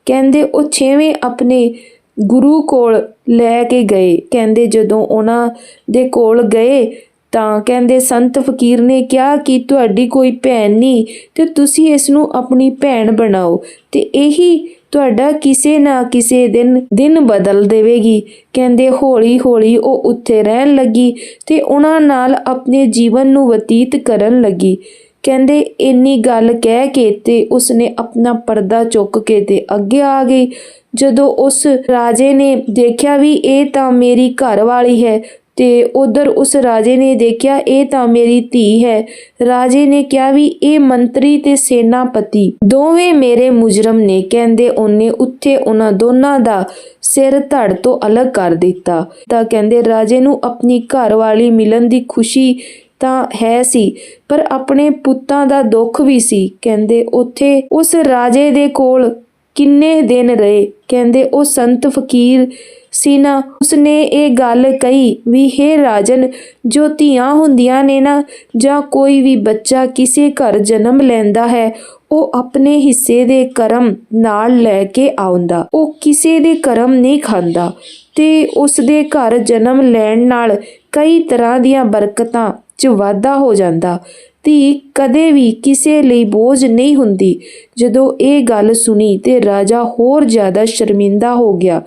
[SPEAKER 1] ਕਹਿੰਦੇ, ਉਹ ਛੇਵੇਂ ਆਪਣੇ ਗੁਰੂ ਕੋਲ ਲੈ ਕੇ ਗਏ। ਕਹਿੰਦੇ, ਜਦੋਂ ਉਹਨਾਂ ਦੇ ਕੋਲ ਗਏ ਤਾਂ ਕਹਿੰਦੇ, ਸੰਤ ਫਕੀਰ ਨੇ ਕਿਹਾ ਕਿ ਤੁਹਾਡੀ ਕੋਈ ਭੈਣ ਨਹੀਂ ਤੇ ਤੁਸੀਂ ਇਸ ਨੂੰ ਆਪਣੀ ਭੈਣ ਬਣਾਓ ਤੇ ਇਹੀ ਤੁਹਾਡਾ ਕਿਸੇ ਨਾ ਕਿਸੇ ਦਿਨ ਦਿਨ ਬਦਲ ਦੇਵੇਗੀ। ਕਹਿੰਦੇ ਹੌਲੀ ਹੌਲੀ ਉਹ ਉੱਥੇ ਰਹਿਣ ਲੱਗੀ ਤੇ ਉਹਨਾਂ ਨਾਲ ਆਪਣੇ ਜੀਵਨ ਨੂੰ ਬਤੀਤ ਕਰਨ ਲੱਗੀ। ਕਹਿੰਦੇ, ਇੰਨੀ ਗੱਲ ਕਹਿ ਕੇ ਤੇ ਉਸਨੇ ਆਪਣਾ ਪਰਦਾ ਚੁੱਕ ਕੇ ਤੇ ਅੱਗੇ ਆ ਗਈ। ਜਦੋਂ ਉਸ ਰਾਜੇ ਨੇ ਦੇਖਿਆ ਵੀ ਇਹ ਤਾਂ ਮੇਰੀ ਘਰ ਵਾਲੀ ਹੈ ਤੇ ਉਧਰ ਉਸ ਰਾਜੇ ਨੇ ਦੇਖਿਆ, ਇਹ ਤਾਂ ਮੇਰੀ ਧੀ ਹੈ। ਰਾਜੇ ਨੇ ਕਿਹਾ ਵੀ ਇਹ ਮੰਤਰੀ ਤੇ ਸੈਨਾਪਤੀ ਦੋਵੇਂ ਮੇਰੇ ਮੁਜਰਮ ਨੇ, ਕਹਿੰਦੇ ਉਹਨੇ ਉੱਥੇ ਉਹਨਾਂ ਦੋਨਾਂ ਦਾ ਸਿਰ ਧੜ ਤੋਂ ਅਲੱਗ ਕਰ ਦਿੱਤਾ। ਤਾਂ ਕਹਿੰਦੇ, ਰਾਜੇ ਨੂੰ ਆਪਣੀ ਘਰਵਾਲੀ ਮਿਲਣ ਦੀ ਖੁਸ਼ੀ ਤਾਂ ਹੈ ਸੀ, ਪਰ ਆਪਣੇ ਪੁੱਤਾਂ ਦਾ ਦੁੱਖ ਵੀ ਸੀ। ਕਹਿੰਦੇ, ਉੱਥੇ ਉਸ ਰਾਜੇ ਦੇ ਕੋਲ ਕਿੰਨੇ ਦਿਨ ਰਹੇ? ਕਹਿੰਦੇ, ਉਹ ਸੰਤ ਫਕੀਰ ਸੀ ਨਾ। ਉਸਨੇ ਇਹ ਗੱਲ ਕਹੀ ਵੀ, ਹੈ ਰਾਜਨ, ਜੋ ਧੀਆਂ ਹੁੰਦੀਆਂ ਨੇ ਨਾ, ਜਾਂ ਕੋਈ ਵੀ ਬੱਚਾ ਕਿਸੇ ਘਰ ਜਨਮ ਲੈਂਦਾ ਹੈ, ਉਹ ਆਪਣੇ ਹਿੱਸੇ ਦੇ ਕਰਮ ਨਾਲ ਲੈ ਕੇ ਆਉਂਦਾ। ਉਹ ਕਿਸੇ ਦੇ ਕਰਮ ਨਹੀਂ ਖਾਂਦਾ ਤੇ ਉਸ ਦੇ ਘਰ ਜਨਮ ਲੈਣ ਨਾਲ ਕਈ ਤਰ੍ਹਾਂ ਦੀਆਂ ਬਰਕਤਾਂ 'ਚ ਵਾਧਾ ਹੋ ਜਾਂਦਾ। ਧੀ ਕਦੇ ਵੀ ਕਿਸੇ ਲਈ ਬੋਝ ਨਹੀਂ ਹੁੰਦੀ। ਜਦੋਂ ਇਹ ਗੱਲ ਸੁਣੀ ਤੇ ਰਾਜਾ ਹੋਰ ਜ਼ਿਆਦਾ ਸ਼ਰਮਿੰਦਾ ਹੋ ਗਿਆ।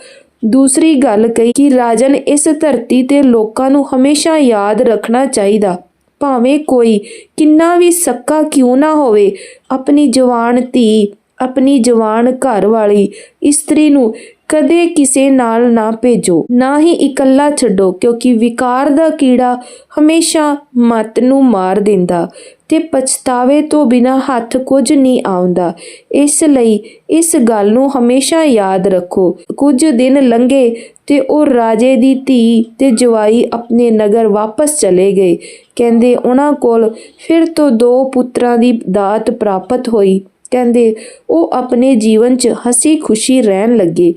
[SPEAKER 1] ਦੂਸਰੀ ਗੱਲ ਕਹੀ ਕਿ ਰਾਜਨ ਇਸ ਧਰਤੀ ਤੇ ਲੋਕਾਂ ਨੂੰ ਹਮੇਸ਼ਾ ਯਾਦ ਰੱਖਣਾ ਚਾਹੀਦਾ। ਭਾਵੇਂ ਕੋਈ ਕਿੰਨਾ ਵੀ ਸੱਕਾ ਕਿਉਂ ਨਾ ਹੋਵੇ, ਆਪਣੀ ਜਵਾਨ ਧੀ, ਆਪਣੀ ਜਵਾਨ ਘਰ ਵਾਲੀ ਇਸਤਰੀ ਨੂੰ ਕਦੇ ਕਿਸੇ ਨਾਲ ਨਾ ਭੇਜੋ, ਨਾ ਹੀ ਇਕੱਲਾ ਛੱਡੋ, ਕਿਉਂਕਿ ਵਿਕਾਰ ਦਾ ਕੀੜਾ ਹਮੇਸ਼ਾ ਮਤ ਨੂੰ ਮਾਰ ਦਿੰਦਾ ਤੇ ਪਛਤਾਵੇ ਤੋਂ ਬਿਨਾ ਹੱਥ ਕੁਝ ਨਹੀਂ ਆਉਂਦਾ। ਇਸ ਲਈ ਇਸ ਗੱਲ ਨੂੰ ਹਮੇਸ਼ਾ ਯਾਦ ਰੱਖੋ। ਕੁਝ ਦਿਨ ਲੰਘੇ ਤੇ ਉਹ ਰਾਜੇ ਦੀ ਧੀ ਤੇ ਜਵਾਈ ਆਪਣੇ ਨਗਰ ਵਾਪਸ ਚਲੇ ਗਏ। ਕਹਿੰਦੇ ਉਹਨਾਂ ਕੋਲ ਫਿਰ ਤੋਂ ਦੋ ਪੁੱਤਰਾਂ ਦੀ ਦਾਤ ਪ੍ਰਾਪਤ ਹੋਈ। ਕਹਿੰਦੇ, ਉਹ ਆਪਣੇ ਜੀਵਨ 'ਚ ਹਸੀ ਖੁਸ਼ੀ ਰਹਿਣ ਲੱਗੇ।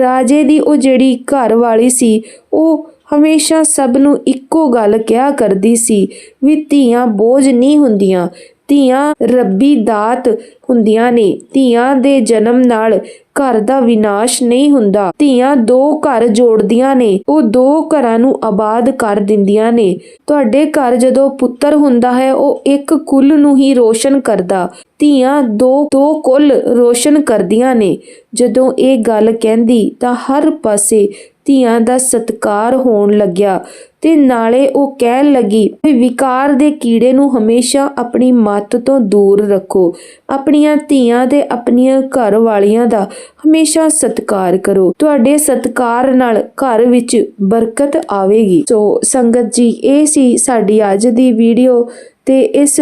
[SPEAKER 1] ਰਾਜੇ ਦੀ ਉਹ ਜਿਹੜੀ ਘਰ ਵਾਲੀ ਸੀ, ਉਹ ਹਮੇਸ਼ਾ ਸਭ ਨੂੰ ਇੱਕੋ ਗੱਲ ਕਿਹਾ ਕਰਦੀ ਸੀ ਵੀ ਧੀਆਂ ਬੋਝ ਨਹੀਂ ਹੁੰਦੀਆਂ। ਧੀਆਂ ਰੱਬੀ ਦਾਤ ਹੁੰਦੀਆਂ ਨੇ। ਧੀਆਂ ਦੇ ਜਨਮ ਨਾਲ ਘਰ ਦਾ ਵਿਨਾਸ਼ ਨਹੀਂ ਹੁੰਦਾ। ਧੀਆਂ ਦੋ ਘਰ ਜੋੜਦੀਆਂ ਨੇ। ਉਹ ਦੋ ਘਰਾਂ ਨੂੰ ਆਬਾਦ ਕਰ ਦਿੰਦੀਆਂ ਨੇ। ਤੁਹਾਡੇ ਘਰ ਜਦੋਂ ਪੁੱਤਰ ਹੁੰਦਾ ਹੈ, ਉਹ ਇੱਕ ਕੁੱਲ ਨੂੰ ਹੀ ਰੋਸ਼ਨ ਕਰਦਾ। ਧੀਆਂ ਦੋ ਦੋ ਕੁੱਲ ਰੋਸ਼ਨ ਕਰਦੀਆਂ ਨੇ। ਜਦੋਂ ਇਹ ਗੱਲ ਕਹਿੰਦੀ ਤਾਂ ਹਰ ਪਾਸੇ ਧੀਆਂ ਦਾ ਸਤਕਾਰ ਹੋਣ ਲੱਗਿਆ ਤੇ ਨਾਲੇ ਉਹ ਕਹਿਣ ਲੱਗੀ, ਵੀ ਵਿਕਾਰ ਦੇ ਕੀੜੇ ਨੂੰ ਹਮੇਸ਼ਾ ਆਪਣੀ ਮੱਤ ਤੋਂ ਦੂਰ ਰੱਖੋ। ਆਪਣੀਆਂ ਧੀਆਂ ਤੇ ਆਪਣੀਆਂ ਘਰ ਵਾਲੀਆਂ ਦਾ ਹਮੇਸ਼ਾ ਸਤਕਾਰ ਕਰੋ। ਤੁਹਾਡੇ ਸਤਕਾਰ ਨਾਲ ਘਰ ਵਿੱਚ ਬਰਕਤ ਆਵੇਗੀ। ਸੋ ਸੰਗਤ ਜੀ, ਇਹ ਸੀ ਸਾਡੀ ਅੱਜ ਦੀ ਵੀਡੀਓ ਤੇ ਇਸ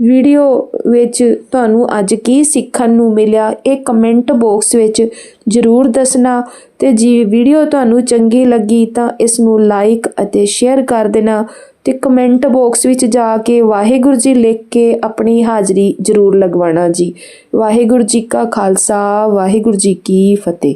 [SPEAKER 1] ਵੀਡੀਓ ਵਿੱਚ ਤੁਹਾਨੂੰ ਅੱਜ ਕੀ ਸਿੱਖਣ ਨੂੰ ਮਿਲਿਆ, ਇਹ ਕਮੈਂਟ ਬਾਕਸ ਵਿੱਚ ਜਰੂਰ ਦੱਸਣਾ ਤੇ ਜੇ ਵੀਡੀਓ ਤੁਹਾਨੂੰ ਚੰਗੀ ਲੱਗੀ ਤਾਂ ਇਸ ਨੂੰ ਲਾਈਕ ਅਤੇ ਸ਼ੇਅਰ ਕਰ ਦੇਣਾ ਤੇ ਕਮੈਂਟ ਬਾਕਸ ਵਿੱਚ ਜਾ ਕੇ ਵਾਹਿਗੁਰੂ ਜੀ ਲਿਖ ਕੇ ਆਪਣੀ ਹਾਜ਼ਰੀ ਜਰੂਰ ਲਗਵਾਉਣਾ ਜੀ। ਵਾਹਿਗੁਰੂ ਜੀ ਕਾ ਖਾਲਸਾ, ਵਾਹਿਗੁਰੂ ਜੀ ਕੀ ਫਤਿਹ।